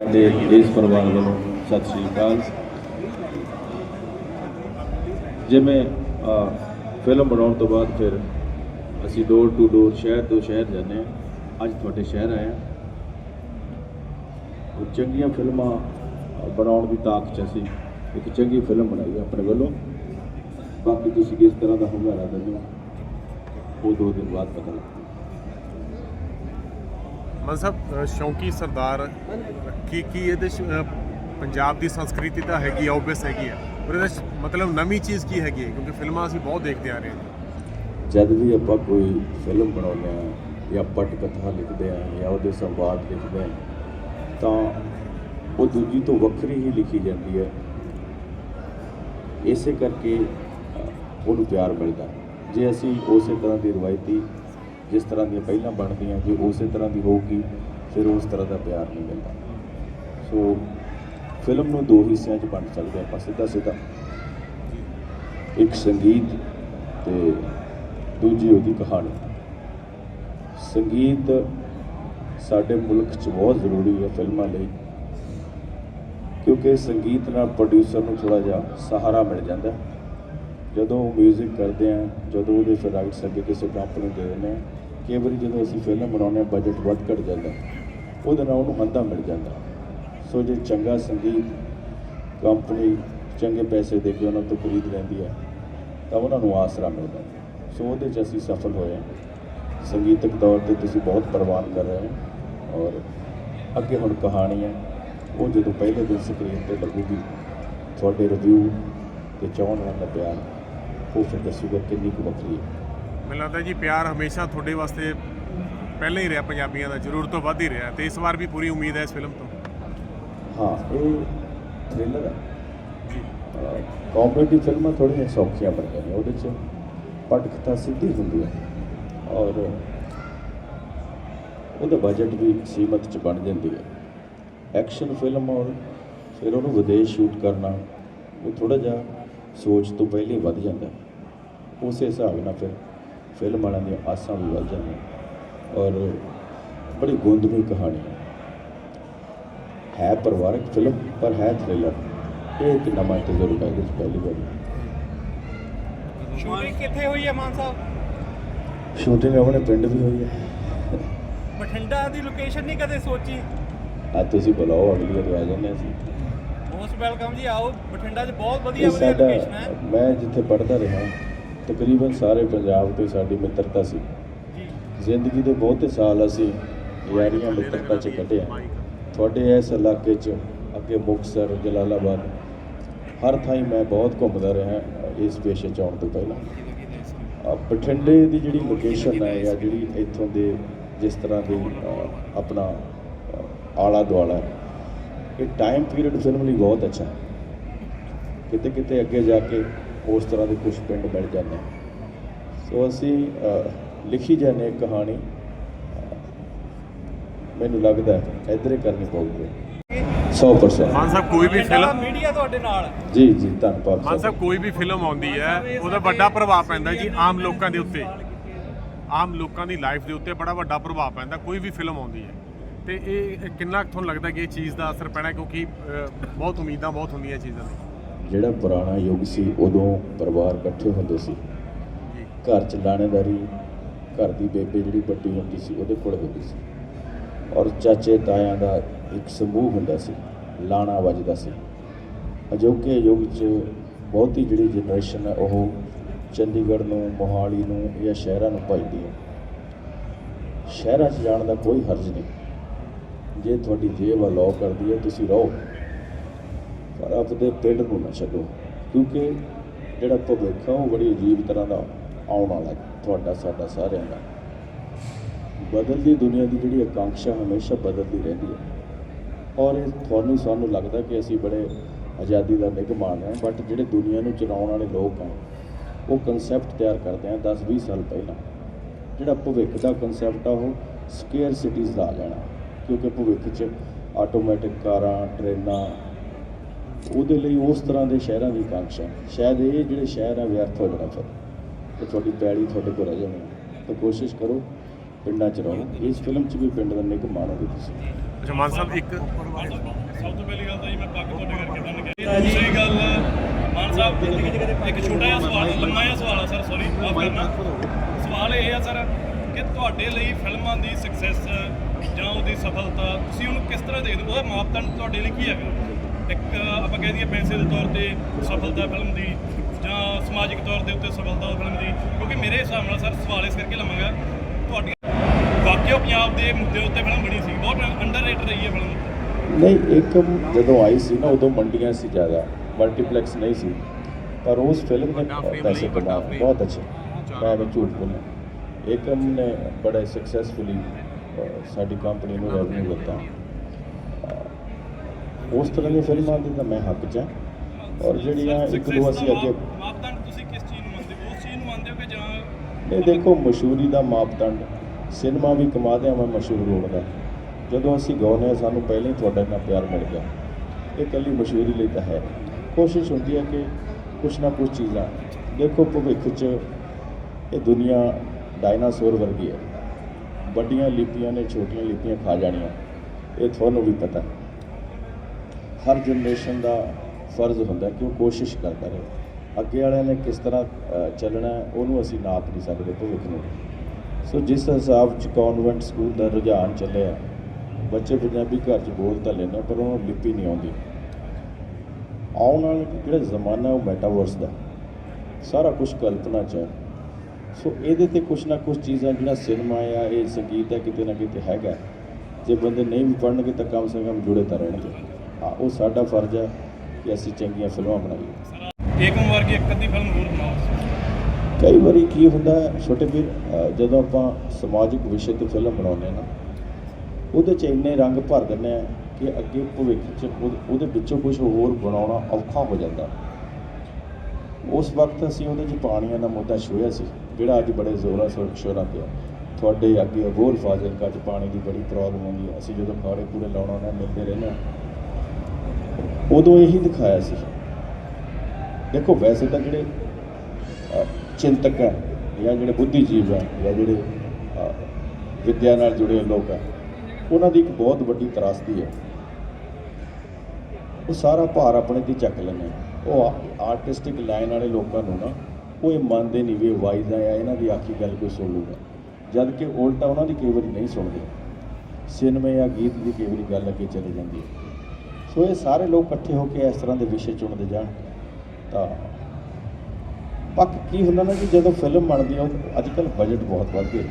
ਤੇ ਇਸ ਪਰਿਵਾਰ ਵੱਲੋਂ ਸਤਿ ਸ੍ਰੀ ਅਕਾਲ। ਜਿਵੇਂ ਫਿਲਮ ਬਣਾਉਣ ਤੋਂ ਬਾਅਦ ਫਿਰ ਅਸੀਂ ਡੋਰ ਟੂ ਡੋਰ ਸ਼ਹਿਰ ਤੋਂ ਸ਼ਹਿਰ ਜਾਂਦੇ ਹਾਂ। ਅੱਜ ਤੁਹਾਡੇ ਸ਼ਹਿਰ ਆਏ ਹਾਂ। ਚੰਗੀਆਂ ਫਿਲਮਾਂ ਬਣਾਉਣ ਦੀ ਤਾਕਤ 'ਚ ਅਸੀਂ ਇੱਕ ਚੰਗੀ ਫਿਲਮ ਬਣਾਈ ਆਪਣੇ ਵੱਲੋਂ। ਬਾਕੀ ਤੁਸੀਂ ਕਿਸ ਤਰ੍ਹਾਂ ਦਾ ਹੁੰਗਾਰਾ ਦਿੰਦੇ ਹੋ, ਉਹ ਦੋ ਦਿਨ ਬਾਅਦ ਪਤਾ ਲੱਗਦਾ ਮਨ ਸਾਹਿਬ ਸ਼ੌਂਕੀ ਸਰਦਾਰ ਕੀ ਕੀ ਇਹਦੇ 'ਚ, ਪੰਜਾਬ ਦੀ ਸੰਸਕ੍ਰਿਤੀ ਤਾਂ ਹੈਗੀ ਆ ਓਬਵੀਅਸ ਹੈਗੀ ਆ ਪਰ ਇਹਦੇ 'ਚ ਮਤਲਬ ਨਵੀਂ ਚੀਜ਼ ਕੀ ਹੈਗੀ ਹੈ ਕਿਉਂਕਿ ਫਿਲਮਾਂ ਅਸੀਂ ਬਹੁਤ ਦੇਖਦੇ ਆ ਰਹੇ ਹਾਂ। ਜਦ ਵੀ ਆਪਾਂ ਕੋਈ ਫਿਲਮ ਬਣਾਉਂਦੇ ਆ ਜਾਂ ਪਟ ਕਥਾ ਲਿਖਦੇ ਆ ਜਾਂ ਉਹਦੇ ਸੰਵਾਦ ਲਿਖਦੇ ਆ ਤਾਂ ਉਹ ਦੂਜੀ ਤੋਂ ਵੱਖਰੀ ਹੀ ਲਿਖੀ ਜਾਂਦੀ ਹੈ। ਇਸੇ ਕਰਕੇ ਉਹਨੂੰ ਪਿਆਰ ਮਿਲਦਾ। ਜੇ ਅਸੀਂ ਉਸੇ ਤਰ੍ਹਾਂ ਦੀ ਰਵਾਇਤੀ ਜਿਸ ਤਰ੍ਹਾਂ ਦੀਆਂ ਪਹਿਲਾਂ ਬਣਦੀਆਂ ਜੇ ਉਸੇ ਤਰ੍ਹਾਂ ਦੀ ਹੋਊਗੀ, ਫਿਰ ਉਸ ਤਰ੍ਹਾਂ ਦਾ ਪਿਆਰ ਨਹੀਂ ਮਿਲਦਾ। ਸੋ ਫਿਲਮ ਨੂੰ ਦੋ ਹਿੱਸਿਆਂ 'ਚ ਵੰਡ ਸਕਦੇ ਆਪਾਂ ਸਿੱਧਾ ਸਿੱਧਾ ਇੱਕ ਸੰਗੀਤ ਤੇ ਦੂਜੀ ਉਹਦੀ ਕਹਾਣੀ। ਸੰਗੀਤ ਸਾਡੇ ਮੁਲਕ 'ਚ ਬਹੁਤ ਜ਼ਰੂਰੀ ਹੈ ਫਿਲਮਾਂ ਲਈ, ਕਿਉਂਕਿ ਸੰਗੀਤ ਨਾਲ ਪ੍ਰੋਡਿਊਸਰ ਨੂੰ ਥੋੜਾ ਜਿਹਾ ਸਹਾਰਾ ਮਿਲ ਜਾਂਦਾ ਹੈ। ਜਦੋਂ 뮤직 ਕਰਦੇ ਆ ਜਦੋਂ ਉਹਦੇ ਫਿਰ ਰਾਈਟਸ ਅੱਗੇ ਕਿਸੇ ਕੰਪਨੀ ਦੇ ਦਿੰਦੇ ਆ ਕਈ ਵਾਰੀ ਜਦੋਂ ਅਸੀਂ ਫਿਲਮ ਬਣਾਉਂਦੇ ਆ ਬਜਟ ਵੱਧ ਘਟ ਜਾਂਦਾ ਉਹਦੇ ਨਾਲ ਉਹਨੂੰ ਹੰਦਾ ਮਿਲ ਜਾਂਦਾ ਸੋ ਜੇ ਚੰਗਾ ਸੰਗੀਤ ਕੰਪਨੀ ਚੰਗੇ ਪੈਸੇ ਦੇ ਕੇ ਉਹਨਾਂ ਤੋਂ ਖਰੀਦ ਲੈਂਦੀ ਹੈ, ਤਾਂ ਉਹਨਾਂ ਨੂੰ ਆਸਰਾ ਮਿਲਦਾ ਸੋ ਉਹਦੇ 'ਚ ਅਸੀਂ ਸਫਲ ਹੋਏ ਹਾਂ। ਸੰਗੀਤਕ ਤੌਰ ਤੇ ਤੁਸੀਂ ਬਹੁਤ ਪ੍ਰਵਾਨ ਕਰ ਰਹੇ ਹੋ ਔਰ ਅੱਗੇ ਹੁਣ ਕਹਾਣੀ ਹੈ, ਉਹ ਜਦੋਂ ਪਹਿਲੇ ਦਿਨ ਸਕਰੀਨ ਤੇ ਲੱਗੂਗੀ, ਤੁਹਾਡੇ ਰਿਵਿਊ ਤੇ ਚਾਹਣ ਵਾਲਾ ਪਿਆਰ ਉਹ ਫਿਰ ਦੱਸੂਗਾ ਕਿੰਨੀ ਕੁ ਵੱਖਰੀ ਹੈ। ਮੈਨੂੰ ਲੱਗਦਾ ਜੀ ਪਿਆਰ ਹਮੇਸ਼ਾ ਤੁਹਾਡੇ ਵਾਸਤੇ ਪਹਿਲਾਂ ਹੀ ਰਿਹਾ ਪੰਜਾਬੀਆਂ ਦਾ ਜ਼ਰੂਰ ਤੋਂ ਵੱਧ ਹੀ ਰਿਹਾ। ਤੇ ਇਸ ਵਾਰ ਵੀ ਪੂਰੀ ਉਮੀਦ ਹੈ ਇਸ ਫਿਲਮ ਤੋਂ? ਹਾਂ ਇਹ ਥ੍ਰਿਲਰ ਹੈ। ਕਾਮੇਡੀ ਫਿਲਮਾਂ ਥੋੜ੍ਹੀਆਂ ਸੌਖੀਆਂ ਬਣ ਗਈਆਂ ਉਹਦੇ 'ਚ ਪਟਕਥਾ ਸਿੱਧੀ ਹੁੰਦੀ ਹੈ। ਔਰ ਉਹਦਾ ਬਜਟ ਵੀ ਸੀਮਤ 'ਚ ਬਣ ਜਾਂਦੀ ਹੈ। ਐਕਸ਼ਨ ਫਿਲਮ ਔਰ ਫਿਰ ਉਹਨੂੰ ਵਿਦੇਸ਼ ਸ਼ੂਟ ਕਰਨਾ ਉਹ ਥੋੜਾ ਜਿਹਾ ਸੋਚ ਤੋਂ ਪਹਿਲੇ ਵੱਧ ਜਾਂਦਾ ਹੈ। ਉਸੇ ਹਿਸਾਬ ਨਾਲ ਫਿਰ ਫਿਲਮ ਵਾਲਿਆਂ ਦੀਆਂ ਆਸਾਂ ਵੀ ਵੱਧ ਜਾਂਦੀਆਂ। ਔਰ ਬੜੀ ਗੁੰਦਵੀ ਕਹਾਣੀ। ਹੈ ਹੈ ਪਰਿਵਾਰਕ ਫਿਲਮ ਪਰ ਹੈ ਥ੍ਰਿਲਰ ਇਹ ਇੱਕ ਨਵਾਂ ਤਜਰਬਾ ਹੈ 'ਚ ਪਹਿਲੀ ਵਾਰੀ। ਸ਼ੂਟਿੰਗ ਕਿੱਥੇ ਹੋਈ ਹੈ ਮਾਨ ਸਾਹਿਬ? ਸ਼ੂਟਿੰਗ ਆਪਣੇ ਪਿੰਡ ਵੀ ਹੋਈ ਹੈ। ਬਠਿੰਡਾ ਦੀ ਲੋਕੇਸ਼ਨ ਨਹੀਂ ਕਦੇ ਸੋਚੀ? ਅੱਜ ਤੁਸੀਂ ਬੁਲਾਓ ਅਗਲੀ ਵਾਰੀ ਆ ਜਾਂਦੇ ਅਸੀਂ। ਮੋਸਟ ਵੈਲਕਮ ਜੀ ਆਓ। ਬਠਿੰਡਾ 'ਚ ਬਹੁਤ ਵਧੀਆ ਵਧੀਆ ਲੋਕੇਸ਼ਨ ਹੈ। ਮੈਂ ਜਿੱਥੇ ਪੜ੍ਹਦਾ ਰਿਹਾ ਤਕਰੀਬਨ ਸਾਰੇ ਪੰਜਾਬ ਤੇ ਸਾਡੀ ਮਿੱਤਰਤਾ ਸੀ। ਜ਼ਿੰਦਗੀ ਦੇ ਬਹੁਤੇ ਸਾਲ ਅਸੀਂ ਯਾਰੀਆਂ ਮਿੱਤਰਤਾ 'ਚ ਕੱਢੇ ਤੁਹਾਡੇ ਇਸ ਇਲਾਕੇ 'ਚ ਅੱਗੇ ਮੁਕਤਸਰ ਜਲਾਲਾਬਾਦ ਹਰ ਥਾਂ ਮੈਂ ਬਹੁਤ ਘੁੰਮਦਾ ਰਿਹਾ ਇਸ ਪੇਸ਼ੇ 'ਚ ਆਉਣ ਤੋਂ ਪਹਿਲਾਂ। ਬਠਿੰਡੇ ਦੀ ਜਿਹੜੀ ਲੋਕੇਸ਼ਨ ਹੈ ਜਾਂ ਜਿਹੜੀ ਇੱਥੋਂ ਦੇ ਜਿਸ ਤਰ੍ਹਾਂ ਦੀ ਆਪਣਾ ਆਲਾ ਦੁਆਲਾ ਹੈ, ਇਹ ਟਾਈਮ ਪੀਰੀਅਡ ਫਿਲਮ ਲਈ ਬਹੁਤ ਅੱਛਾ ਕਿਤੇ ਕਿਤੇ ਅੱਗੇ ਜਾ ਕੇ ਉਸ ਤਰ੍ਹਾਂ ਦੇ ਕੁਝ ਪਿੰਡ ਮਿਲ ਜਾਂਦੇ। ਸੋ ਅਸੀਂ ਲਿਖੀ ਜਾਂਦੇ ਕਹਾਣੀ। ਮੈਨੂੰ ਲੱਗਦਾ ਹੈ ਇੱਧਰ ਹੀ ਕਰਨੀ ਪਊਗੀ। 100% ਮਾਨ ਸਾਹਿਬ ਕੋਈ ਵੀ ਫਿਲਮ ਮੀਡੀਆ ਤੁਹਾਡੇ ਨਾਲ। ਜੀ ਜੀ ਧੰਨਵਾਦ ਮਾਨ ਸਾਹਿਬ ਕੋਈ ਵੀ ਫਿਲਮ ਆਉਂਦੀ ਹੈ ਉਹਦਾ ਵੱਡਾ ਪ੍ਰਭਾਵ ਪੈਂਦਾ ਜੀ ਆਮ ਲੋਕਾਂ ਦੇ ਉੱਤੇ। ਆਮ ਲੋਕਾਂ ਦੀ ਲਾਈਫ ਦੇ ਉੱਤੇ ਬੜਾ ਵੱਡਾ ਪ੍ਰਭਾਵ ਪੈਂਦਾ ਕੋਈ ਵੀ ਫਿਲਮ ਆਉਂਦੀ ਹੈ। ਤੇ ਇਹ ਕਿੰਨਾ ਕੁ ਤੁਹਾਨੂੰ ਲੱਗਦਾ ਕਿ ਇਹ ਚੀਜ਼ ਦਾ ਅਸਰ ਪੈਣਾ ਕਿਉਂਕਿ ਬਹੁਤ ਉਮੀਦਾਂ ਬਹੁਤ ਹੁੰਦੀਆਂ ਚੀਜ਼ਾਂ ਦੀ ਜਿਹੜਾ ਪੁਰਾਣਾ ਯੁੱਗ ਸੀ ਉਦੋਂ ਪਰਿਵਾਰ ਇਕੱਠੇ ਹੁੰਦੇ ਸੀ। ਘਰ ਚ ਲਾਣੇਦਾਰੀ ਘਰ ਦੀ ਬੇਬੇ ਜਿਹੜੀ ਵੱਡੀ ਹੁੰਦੀ ਸੀ ਉਹਦੇ ਕੋਲ ਹੁੰਦੀ ਸੀ। ਔਰ ਚਾਚੇ ਤਾਇਆਂ ਦਾ ਇੱਕ ਸਮੂਹ ਹੁੰਦਾ ਸੀ ਲਾਣਾ ਵੱਜਦਾ ਸੀ। ਅਜੋਕੇ ਯੁੱਗ 'ਚ ਬਹੁਤੀ ਜਿਹੜੀ ਜਨਰੇਸ਼ਨ ਹੈ ਉਹ ਚੰਡੀਗੜ੍ਹ ਨੂੰ ਮੋਹਾਲੀ ਨੂੰ ਜਾਂ ਸ਼ਹਿਰਾਂ ਨੂੰ ਭਜਦੀ ਹੈ ਸ਼ਹਿਰਾਂ 'ਚ ਜਾਣ ਦਾ ਕੋਈ ਹਰਜ ਨਹੀਂ। ਜੇ ਤੁਹਾਡੀ ਜੇਬ ਅਲਾਉ ਕਰਦੀ ਹੈ ਤੁਸੀਂ ਰਹੋ। ਪਰ ਆਪਣੇ ਪਿੰਡ ਨੂੰ ਨਾ ਛੱਡੋ, ਕਿਉਂਕਿ ਜਿਹੜਾ ਭਵਿੱਖ ਆ, ਉਹ ਬੜੀ ਅਜੀਬ ਤਰ੍ਹਾਂ ਦਾ ਆਉਣ ਵਾਲਾ ਤੁਹਾਡਾ, ਸਾਡਾ ਸਾਰਿਆਂ ਦਾ। ਬਦਲਦੀ ਦੁਨੀਆ ਦੀ ਜਿਹੜੀ ਆਕਾਂਖਸ਼ਾ ਹਮੇਸ਼ਾ ਬਦਲਦੀ ਰਹਿੰਦੀ ਹੈ। ਔਰ ਇਹ ਤੁਹਾਨੂੰ, ਸਾਨੂੰ ਲੱਗਦਾ ਕਿ ਅਸੀਂ ਬੜੇ ਆਜ਼ਾਦੀ ਦਾ ਨਿੱਘ ਮਾਣ ਹਾਂ ਬਟ ਜਿਹੜੇ ਦੁਨੀਆ ਨੂੰ ਚਲਾਉਣ ਵਾਲੇ ਲੋਕ ਆ ਉਹ ਕਨਸੈਪਟ ਤਿਆਰ ਕਰਦੇ ਆ 10-20 ਸਾਲ ਪਹਿਲਾਂ। ਜਿਹੜਾ ਭਵਿੱਖ ਦਾ ਕਨਸੈਪਟ ਆ, ਉਹ ਸਕੇਅਰ ਸਿਟੀਜ਼ ਦਾ ਆ ਜਾਣਾ ਕਿਉਂਕਿ ਭਵਿੱਖ 'ਚ ਆਟੋਮੈਟਿਕ ਕਾਰਾਂ, ਟ੍ਰੇਨਾਂ ਉਹਦੇ ਲਈ ਉਸ ਤਰ੍ਹਾਂ ਦੇ ਸ਼ਹਿਰਾਂ ਦੀ ਕਾਂਕਸ਼ਾ ਹੈ। ਸ਼ਾਇਦ ਇਹ ਜਿਹੜੇ ਸ਼ਹਿਰ ਆ ਵਿਅਰਥ ਹੋ ਜਾਣਾ ਫਿਰ। ਤੇ ਤੁਹਾਡੀ ਪੈੜੀ ਤੁਹਾਡੇ ਕੋਲ ਰਹਿ ਜਾਣੀ ਹੈ। ਤਾਂ ਕੋਸ਼ਿਸ਼ ਕਰੋ ਪਿੰਡਾਂ 'ਚ ਰਹੋ। ਇਸ ਫਿਲਮ 'ਚ ਵੀ ਪਿੰਡ ਦਾ ਨਿੱਘ ਮਾਣੋਗੇ ਤੁਸੀਂ। ਅੱਛਾ ਮਾਨ ਸਾਹਿਬ ਇੱਕ ਸਭ ਤੋਂ ਪਹਿਲੀ ਗੱਲ ਤਾਂ ਜੀ ਮੈਂ ਪੱਗ ਤੁਹਾਡੇ ਕਰਕੇ ਬੰਨ ਕੇ ਦੂਸਰੀ ਗੱਲ ਮਾਨ ਸਾਹਿਬ ਇੱਕ ਛੋਟਾ ਜਿਹਾ ਸਵਾਲ ਲੰਮਾ ਜਿਹਾ ਸਵਾਲ ਆ ਸਰ ਸੌਰੀ ਮਾਫ ਕਰਨਾ। ਸਵਾਲ ਇਹ ਆ ਸਰ ਕਿ ਤੁਹਾਡੇ ਲਈ ਫਿਲਮਾਂ ਦੀ ਸਕਸੈਸ ਜਾਂ ਉਹਦੀ ਸਫਲਤਾ ਤੁਸੀਂ ਉਹਨੂੰ ਕਿਸ ਤਰ੍ਹਾਂ ਦੇਖਦੇ ਹੋ? ਉਹਦਾ ਮਾਪਦੰਡ ਤੁਹਾਡੇ ਲਈ ਕੀ ਹੈਗਾ? ਇੱਕ ਆਪਾਂ ਕਹਿ ਦਈਏ ਪੈਸੇ ਦੇ ਤੌਰ ਤੇ ਸਫਲਤਾ ਫਿਲਮ ਦੀ ਜਾਂ ਸਮਾਜਿਕ ਤੌਰ ਦੇ ਉੱਤੇ ਸਫਲਤਾ ਫਿਲਮ ਦੀ ਕਿਉਂਕਿ ਮੇਰੇ ਹਿਸਾਬ ਨਾਲ ਸਰ ਸਵਾਲ ਇਸ ਕਰਕੇ ਲਵਾਂਗਾ ਤੁਹਾਡੀ ਵਾਕਿਆ ਪੰਜਾਬ ਦੇ ਮੁੱਦੇ ਉੱਤੇ ਫਿਲਮ ਬਣੀ ਸੀ ਬਹੁਤ ਅੰਡਰਰੇਟਡ ਰਹੀ ਹੈ ਫਿਲਮ। ਨਹੀਂ ਏਕਮ ਜਦੋਂ ਆਈ ਸੀ ਨਾ ਉਦੋਂ ਮੰਡੀਆਂ ਸੀ ਜ਼ਿਆਦਾ ਮਲਟੀਪਲੈਕਸ ਨਹੀਂ ਸੀ ਪਰ ਉਸ ਫਿਲਮ ਨੇ ਪੈਸੇ ਕਮਾਏ। ਬਹੁਤ ਅੱਛੇ। ਮੈਂ ਵੀ ਝੂਠ ਬੋਲਾਂ। ਏਕਮ ਨੇ ਬੜਾ ਸਕਸੈਸਫੁਲੀ ਸਾਡੀ ਕੰਪਨੀ ਨੂੰ ਰੈਵਨਿਊ ਦਿੱਤਾ। ਉਸ ਤਰ੍ਹਾਂ ਦੀਆਂ ਫਿਲਮਾਂ ਦੀ ਤਾਂ ਮੈਂ ਹੱਕ 'ਚ ਹਾਂ। ਔਰ ਜਿਹੜੀਆਂ ਇੱਕ ਦੋ ਅਸੀਂ ਅੱਗੇ ਮਾਪਦੰਡ ਤੁਸੀਂ ਕਿਸ ਚੀਜ਼ ਨੂੰ ਮੰਨਦੇ ਹੋ? ਉਸ ਚੀਜ਼ ਨੂੰ ਮੰਨਦੇ ਹੋ ਕਿ ਜਾਂ ਇਹ ਦੇਖੋ ਮਸ਼ਹੂਰੀ ਦਾ ਮਾਪਦੰਡ। ਸਿਨੇਮਾ ਵੀ ਕਮਾਦਿਆਂ ਮੈਂ ਮਸ਼ਹੂਰ ਹੋਣ ਜਦੋਂ ਅਸੀਂ ਗਾਉਂਦੇ ਹਾਂ ਸਾਨੂੰ ਪਹਿਲਾਂ ਹੀ ਤੁਹਾਡਾ ਇੰਨਾ ਪਿਆਰ ਮਿਲ ਗਿਆ। ਇਹ ਇਕੱਲੀ ਮਸ਼ਹੂਰੀ ਲਈ ਤਾਂ ਹੈ। ਕੋਸ਼ਿਸ਼ ਹੁੰਦੀ ਹੈ ਕਿ ਕੁਛ ਨਾ ਕੁਛ ਚੀਜ਼ਾਂ ਦੇਖੋ ਭਵਿੱਖ 'ਚ ਇਹ ਦੁਨੀਆ ਡਾਇਨਾਸੌਰ ਵਰਗੀ ਹੈ। ਵੱਡੀਆਂ ਲਿਪੀਆਂ ਨੇ ਛੋਟੀਆਂ ਲਿਪੀਆਂ ਖਾ ਜਾਣੀਆਂ। ਇਹ ਤੁਹਾਨੂੰ ਵੀ ਪਤਾ ਹਰ ਜਨਰੇਸ਼ਨ ਦਾ ਫਰਜ਼ ਹੁੰਦਾ ਕਿ ਉਹ ਕੋਸ਼ਿਸ਼ ਕਰਦਾ ਰਹੇ। ਅੱਗੇ ਵਾਲਿਆਂ ਨੇ ਕਿਸ ਤਰ੍ਹਾਂ ਚੱਲਣਾ ਉਹਨੂੰ ਅਸੀਂ ਨਾਪ ਨਹੀਂ ਸਕਦੇ ਭਵਿੱਖ ਨੂੰ। ਸੋ ਜਿਸ ਹਿਸਾਬ 'ਚ ਕਨਵੈਂਟ ਸਕੂਲ ਦਾ ਰੁਝਾਨ ਚੱਲਿਆ, ਬੱਚੇ ਪੰਜਾਬੀ ਘਰ 'ਚ ਬੋਲ ਤਾਂ ਲੈਂਦੇ ਪਰ ਉਹਨੂੰ ਲਿਪੀ ਨਹੀਂ ਆਉਂਦੀ। ਆਉਣ ਵਾਲਾ ਜਿਹੜਾ ਜ਼ਮਾਨਾ ਉਹ ਮੈਟਾਵਰਸ ਦਾ। ਸਾਰਾ ਕੁਝ ਕਲਪਨਾ 'ਚ ਹੈ। ਸੋ ਇਹਦੇ ਤੇ ਕੁਝ ਨਾ ਕੁਝ ਚੀਜ਼ਾਂ ਜਿਹੜਾ ਸਿਨੇਮਾ ਆ, ਇਹ ਸੰਗੀਤ ਹੈ, ਕਿਤੇ ਨਾ ਕਿਤੇ ਹੈਗਾ। ਜੇ ਬੰਦੇ ਨਹੀਂ ਵੀ ਪੜਨਗੇ ਤਾਂ ਕਮ ਸੇ ਕਮ ਜੁੜੇ ਤਾਂ ਰਹਿਣਗੇ। ਉਹ ਸਾਡਾ ਫਰਜ਼ ਹੈ ਕਿ ਅਸੀਂ ਚੰਗੀਆਂ ਫਿਲਮਾਂ ਬਣਾਈਏ। ਏਕਮ ਵਰਗੀ ਇੱਕ ਅੱਧੀ ਫਿਲਮ ਹੋਰ ਬਣਾਓ। ਕਈ ਵਾਰੀ ਕੀ ਹੁੰਦਾ ਹੈ ਛੋਟੇ ਵੀਰ ਜਦੋਂ ਆਪਾਂ ਸਮਾਜਿਕ ਵਿਸ਼ੇ ਤੇ ਫਿਲਮ ਬਣਾਉਂਦੇ ਹਾਂ ਨਾ ਉਹਦੇ 'ਚ ਇੰਨੇ ਰੰਗ ਭਰ ਦਿੰਦੇ ਆ ਕਿ ਅੱਗੇ ਭਵਿੱਖ 'ਚ ਉਹ- ਉਹਦੇ ਵਿੱਚੋਂ ਕੁਝ ਹੋਰ ਬਣਾਉਣਾ ਔਖਾ ਹੋ ਜਾਂਦਾ। ਉਸ ਵਕਤ ਅਸੀਂ ਉਹਦੇ 'ਚ ਪਾਣੀਆਂ ਦਾ ਮੁੱਦਾ ਛੋਇਆ ਸੀ ਜਿਹੜਾ ਅੱਜ ਬੜੇ ਜ਼ੋਰਾਂ ਸ਼ੋਰ ਸ਼ੋਰਾਂ ਤੇ ਆ ਤੁਹਾਡੇ ਅੱਗੇ ਅਬੋਰ ਫਾਜ਼ਿਲਕਾ 'ਚ ਪਾਣੀ ਦੀ ਬੜੀ ਪ੍ਰੋਬਲਮ ਆਉਂਦੀ ਅਸੀਂ ਜਦੋਂ ਖਾੜੇ ਪੂਰੇ ਲਾਉਣਾ ਨਾਲ ਮਿਲਦੇ ਰਹਿੰਦੇ ਹਾਂ। ਉਦੋਂ ਇਹੀ ਦਿਖਾਇਆ ਸੀ। ਦੇਖੋ ਵੈਸੇ ਤਾਂ ਜਿਹੜੇ ਚਿੰਤਕ ਹੈ ਜਾਂ ਜਿਹੜੇ ਬੁੱਧੀਜੀਵ ਹੈ ਜਾਂ ਜਿਹੜੇ ਅ, ਵਿੱਦਿਆ ਨਾਲ ਜੁੜੇ ਲੋਕ ਹੈ ਉਹਨਾਂ ਦੀ ਇੱਕ ਬਹੁਤ ਵੱਡੀ ਤਰਾਸਦੀ ਹੈ। ਉਹ ਸਾਰਾ ਭਾਰ ਆਪਣੇ ਤੇ ਚੱਕ ਲੈਂਦੇ ਉਹ ਆਰਟਿਸਟਿਕ ਲਾਈਨ ਵਾਲੇ ਲੋਕਾਂ ਨੂੰ ਨਾ ਉਹ ਇਹ ਮੰਨਦੇ ਨਹੀਂ ਵੀ ਵਾਈਜ਼ ਆ ਜਾਂ ਇਹਨਾਂ ਦੀ ਆਖੀ ਗੱਲ ਕੋਈ ਸੁਣ ਲੂਗਾ ਜਦ ਕਿ ਉਲਟਾ ਉਹਨਾਂ ਦੀ ਕਈ ਵਾਰੀ ਨਹੀਂ ਸੁਣਦੇ। ਸਿਨੇਮੇ ਜਾਂ ਗੀਤ ਦੀ ਕਈ ਵਾਰੀ ਗੱਲ ਅੱਗੇ ਚਲੇ ਜਾਂਦੀ ਹੈ। ਸੋ ਇਹ ਸਾਰੇ ਲੋਕ ਇਕੱਠੇ ਹੋ ਕੇ ਇਸ ਤਰ੍ਹਾਂ ਦੇ ਵਿਸ਼ੇ ਚੁਣਦੇ ਜਾਣ, ਤਾਂ ਬਾਕੀ ਕੀ ਹੁੰਦਾ ਨਾ ਕਿ ਜਦੋਂ ਫਿਲਮ ਬਣਦੀ ਹੈ ਉਹ ਅੱਜ ਕੱਲ੍ਹ ਬਜਟ ਬਹੁਤ ਵੱਧ ਗਿਆ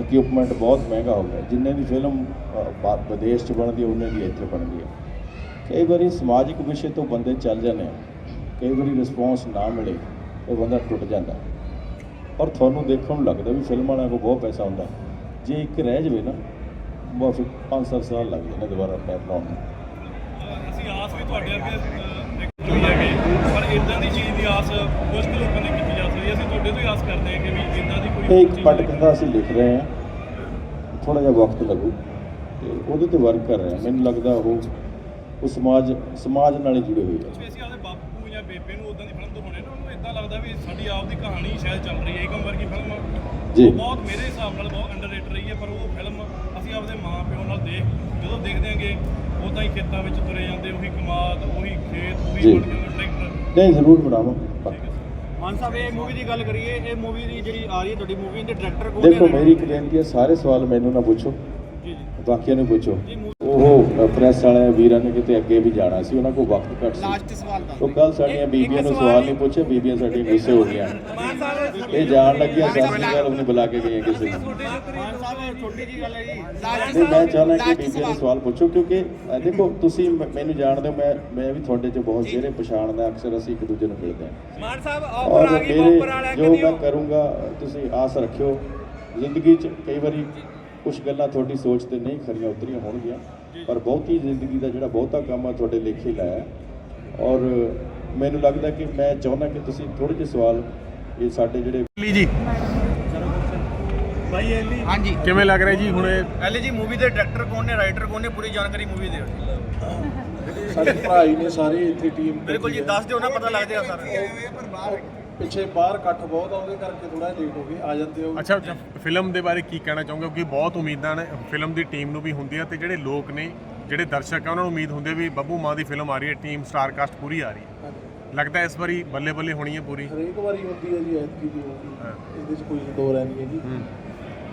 ਇਕਵਿਪਮੈਂਟ ਬਹੁਤ ਮਹਿੰਗਾ ਹੋ ਗਿਆ। ਜਿੰਨੇ ਦੀ ਫਿਲਮ ਵਿਦੇਸ਼ 'ਚ ਬਣਦੀ ਹੈ ਉਹਨੇ ਦੀ ਇੱਥੇ ਬਣਦੀ ਹੈ ਕਈ ਵਾਰੀ ਸਮਾਜਿਕ ਵਿਸ਼ੇ ਤੋਂ ਬੰਦੇ ਚੱਲ ਜਾਂਦੇ ਆ। ਕਈ ਵਾਰੀ ਰਿਸਪੌਂਸ ਨਾ ਮਿਲੇ, ਉਹ ਬੰਦਾ ਟੁੱਟ ਜਾਂਦਾ। ਔਰ ਤੁਹਾਨੂੰ ਦੇਖਣ ਨੂੰ ਲੱਗਦਾ ਵੀ ਫਿਲਮ ਵਾਲਿਆਂ ਕੋਲ ਬਹੁਤ ਪੈਸਾ ਹੁੰਦਾ। ਜੇ ਇੱਕ ਰਹਿ ਜਾਵੇ ਨਾ ਬਹੁਤ ਫਿਰ 5-7 ਸਾਲ ਲੱਗ ਜਾਂਦੇ ਦੁਬਾਰਾ ਪੈਰ ਲਾਉਣ ਨੂੰ। ਅਸੀਂ ਆਸ ਵੀ ਤੁਹਾਡੇ ਅੱਗੇ ਹੋਈ ਹੈਗੀ ਪਰ ਇਦਾਂ ਦੀ ਚੀਜ਼ ਦੀ ਆਸ ਕੁਝ ਕੁ ਲੋਕਾਂ ਨੇ ਕੀਤੀ ਜਾ ਸਕਦੀ। ਅਸੀਂ ਤੁਹਾਡੇ ਤੋਂ ਹੀ ਆਸ ਕਰਦੇ ਹਾਂ ਕਿ ਵੀ ਇਦਾਂ ਦੀ ਕੋਈ ਇੱਕ ਚੀਜ਼ ਪਟਕਥਾ ਅਸੀਂ ਲਿਖ ਰਹੇ ਹਾਂ। ਥੋੜਾ ਜਿਹਾ ਵਕਤ ਲੱਗੂ ਤੇ ਉਹਦੇ ਤੇ ਵਰਕ ਕਰ ਰਹੇ ਹਾਂ। ਮੈਨੂੰ ਲੱਗਦਾ ਉਹ ਉਹ ਸਮਾਜ ਸਮਾਜ ਨਾਲ ਹੀ ਜੁੜੇ ਹੋਏ ਆ। ਅਸੀਂ ਆਪਦੇ ਬਾਪੂ ਜਾਂ ਬੇਬੇ ਨੂੰ ਉਦਾਂ ਦੀ ਫਿਲਮ ਦਿਖਾਉਣੇ ਨਾ ਉਹਨੂੰ ਇਦਾਂ ਲੱਗਦਾ ਵੀ ਸਾਡੀ ਆਪ ਦੀ ਕਹਾਣੀ ਸ਼ਾਇਦ ਚੱਲ ਰਹੀ ਹੈ। ਏਕਮ ਵਰਗੀ ਫਿਲਮ ਜੀ। ਬਹੁਤ ਮੇਰੇ ਹਿਸਾਬ ਨਾਲ ਬਹੁਤ ਅੰਡਰਰੇਟਡ ਰਹੀ ਹੈ ਪਰ ਉਹ ਫਿਲਮ ਅਸੀਂ ਆਪਦੇ ਮਾਂ ਪਿਓ ਨਾਲ ਦੇਖ ਜਦੋਂ ਦੇਖਦੇ ਆਂਗੇ ਉਦਾਂ ਹੀ ਖੇਤਾਂ ਵਿੱਚ ਤੁਰੇ ਜਾਂਦੇ ਉਹੀ ਕਮਾਦ ਉਹੀ ਖੇਤ ਜੀ। ਉਹੀ ਬੜੀਆਂ ਟਰੈਕਟਰ। ਨਹੀਂ ਜ਼ਰੂਰ ਬਣਾਵਾਂ। ਮਾਨ ਸਾਹਿਬ ਇਹ ਮੂਵੀ ਦੀ ਗੱਲ ਕਰੀਏ ਇਹ ਮੂਵੀ ਦੀ ਜਿਹੜੀ ਆ ਰਹੀ ਹੈ ਤੁਹਾਡੀ ਮੂਵੀ ਦੇ ਡਾਇਰੈਕਟਰ ਕੌਣ ਦੇਖੋ ਮੇਰੀ ਇੱਕ ਬੇਨਤੀ ਹੈ ਸਾਰੇ ਸਵਾਲ ਮੈਨੂੰ ਨਾ ਪੁੱਛੋ। ਜੀ ਜੀ। ਬਾਕੀਆਂ ਨੂੰ ਪੁੱਛੋ। ਜੀ ਉਹ ਪ੍ਰੈਸ ਵਾਲੇ ਵੀਰਾਂ ਨੇ ਕਿਤੇ ਅੱਗੇ ਵੀ ਜਾਣਾ ਸੀ ਉਹਨਾਂ ਕੋਲ ਵਕਤ ਘੱਟ ਸੀ। ਲਾਸਟ ਸਵਾਲ ਦਾ। ਉਹ ਕੱਲ ਸਾਡੀਆਂ ਬੀਬੀਆਂ ਨੂੰ ਸਵਾਲ ਨਹੀਂ ਪੁੱਛੇ ਬੀਬੀਆਂ ਸਾਡੀਆਂ ਗੁੱਸੇ ਹੋ ਗਈਆਂ। ਇਹ ਜਾਣ ਲੱਗਿਆ ਸ਼੍ਰੀ ਅਕਾਲ ਉਹਨੂੰ ਬੁਲਾ ਕੇ ਗਈਆਂ ਕਿਸੇ ਨੂੰ। ਛੋਟੀ ਜੀ ਗੱਲ ਹੈ ਜੀ। ਮੈਂ ਚਾਹੁੰਦਾ ਕਿ ਬੀਬੀਆਂ ਨੂੰ ਸਵਾਲ ਪੁੱਛੋ ਕਿਉਂਕਿ ਦੇਖੋ ਤੁਸੀਂ ਮੈਨੂੰ ਜਾਣਦੇ ਹੋ ਮੈਂ ਮੈਂ ਵੀ ਤੁਹਾਡੇ 'ਚ ਬਹੁਤ ਚਿਹਰੇ ਪਛਾਣਦਾ ਅਕਸਰ ਅਸੀਂ ਇੱਕ ਦੂਜੇ ਨੂੰ ਮਿਲਦੇ ਹਾਂ। ਮਾਨ ਸਾਹਿਬ ਔਰ ਮੇਰੇ ਜੋ ਮੈਂ ਕਰੂੰਗਾ ਤੁਸੀਂ ਆਸ ਰੱਖਿਓ ਜ਼ਿੰਦਗੀ 'ਚ ਕਈ ਵਾਰੀ ਕੁਝ ਗੱਲਾਂ ਤੁਹਾਡੀ ਸੋਚ ਤੇ ਨਹੀਂ ਖਰੀਆਂ ਉਤਰੀਆਂ ਹੋਣਗੀਆਂ। ਪਰ ਬਹੁਤੀ ਜ਼ਿੰਦਗੀ ਦਾ ਜਿਹੜਾ ਬਹੁਤਾ ਕੰਮ ਆ ਤੁਹਾਡੇ ਲੇਖੇ ਲਾਇਆ। ਔਰ ਮੈਨੂੰ ਲੱਗਦਾ ਕਿ ਮੈਂ ਚਾਹੁੰਦਾ ਕਿ ਤੁਸੀਂ ਥੋੜੇ ਜਿਹੇ ਸਵਾਲ ਇਹ ਸਾਡੇ ਜਿਹੜੇ ਲਈ ਜੀ। ਭਾਈ ਐਲੀ। ਹਾਂਜੀ। ਕਿਵੇਂ ਲੱਗ ਰਿਹਾ ਜੀ ਹੁਣ ਐਲੀ ਜੀ ਮੂਵੀ ਦੇ ਡਾਇਰੈਕਟਰ ਕੌਣ ਨੇ? ਰਾਈਟਰ ਕੌਣ ਨੇ? ਪੂਰੀ ਜਾਣਕਾਰੀ ਮੂਵੀ ਦਿਓ। ਸਾਡੇ ਭਰਾ ਹੀ ਨੇ ਸਾਰੇ ਇੱਥੇ ਟੀਮ ਬਿਲਕੁਲ ਜੀ ਦੱਸ ਦਿਓ ਨਾ ਪਤਾ ਲੱਗ ਜਾਏਗਾ ਸਰ। ਪਿੱਛੇ ਬਾਹਰ ਇਕੱਠ ਬਹੁਤ ਆ ਉਹਦੇ ਕਰਕੇ ਥੋੜਾ ਲੇਟ ਹੋ ਗਏ ਆ ਜਾਂਦੇ ਹੋ ਅੱਛਾ ਅੱਛਾ ਫਿਲਮ ਦੇ ਬਾਰੇ ਕੀ ਕਹਿਣਾ ਚਾਹੋਗੇ? ਕਿਉਂਕਿ ਬਹੁਤ ਉਮੀਦਾਂ ਨੇ ਫਿਲਮ ਦੀ ਟੀਮ ਨੂੰ ਵੀ ਹੁੰਦੀ ਹੈ ਤੇ ਜਿਹੜੇ ਲੋਕ ਨੇ ਜਿਹੜੇ ਦਰਸ਼ਕ ਆ ਉਹਨਾਂ ਨੂੰ ਉਮੀਦ ਹੁੰਦੀ ਹੈ ਵੀ ਬੱਬੂ ਮਾਂ ਦੀ ਫਿਲਮ ਆ ਰਹੀ ਹੈ ਟੀਮ ਸਟਾਰ ਕਾਸਟ ਪੂਰੀ ਆ ਰਹੀ ਹੈ। ਲੱਗਦਾ ਇਸ ਵਾਰੀ ਬੱਲੇ ਬੱਲੇ ਹੋਣੀ ਹੈ ਪੂਰੀ? ਹਰੇਕ ਵਾਰੀ ਹੁੰਦੀ ਹੈ ਜੀ ਐਤਕੀ ਦੀ ਹੋਊਗੀ ਹਾਂ। ਇਹਦੇ 'ਚ ਕੋਈ ਦੋ ਰਹਿ ਨਹੀਂ ਹੈ ਜੀ। ਹੂੰ।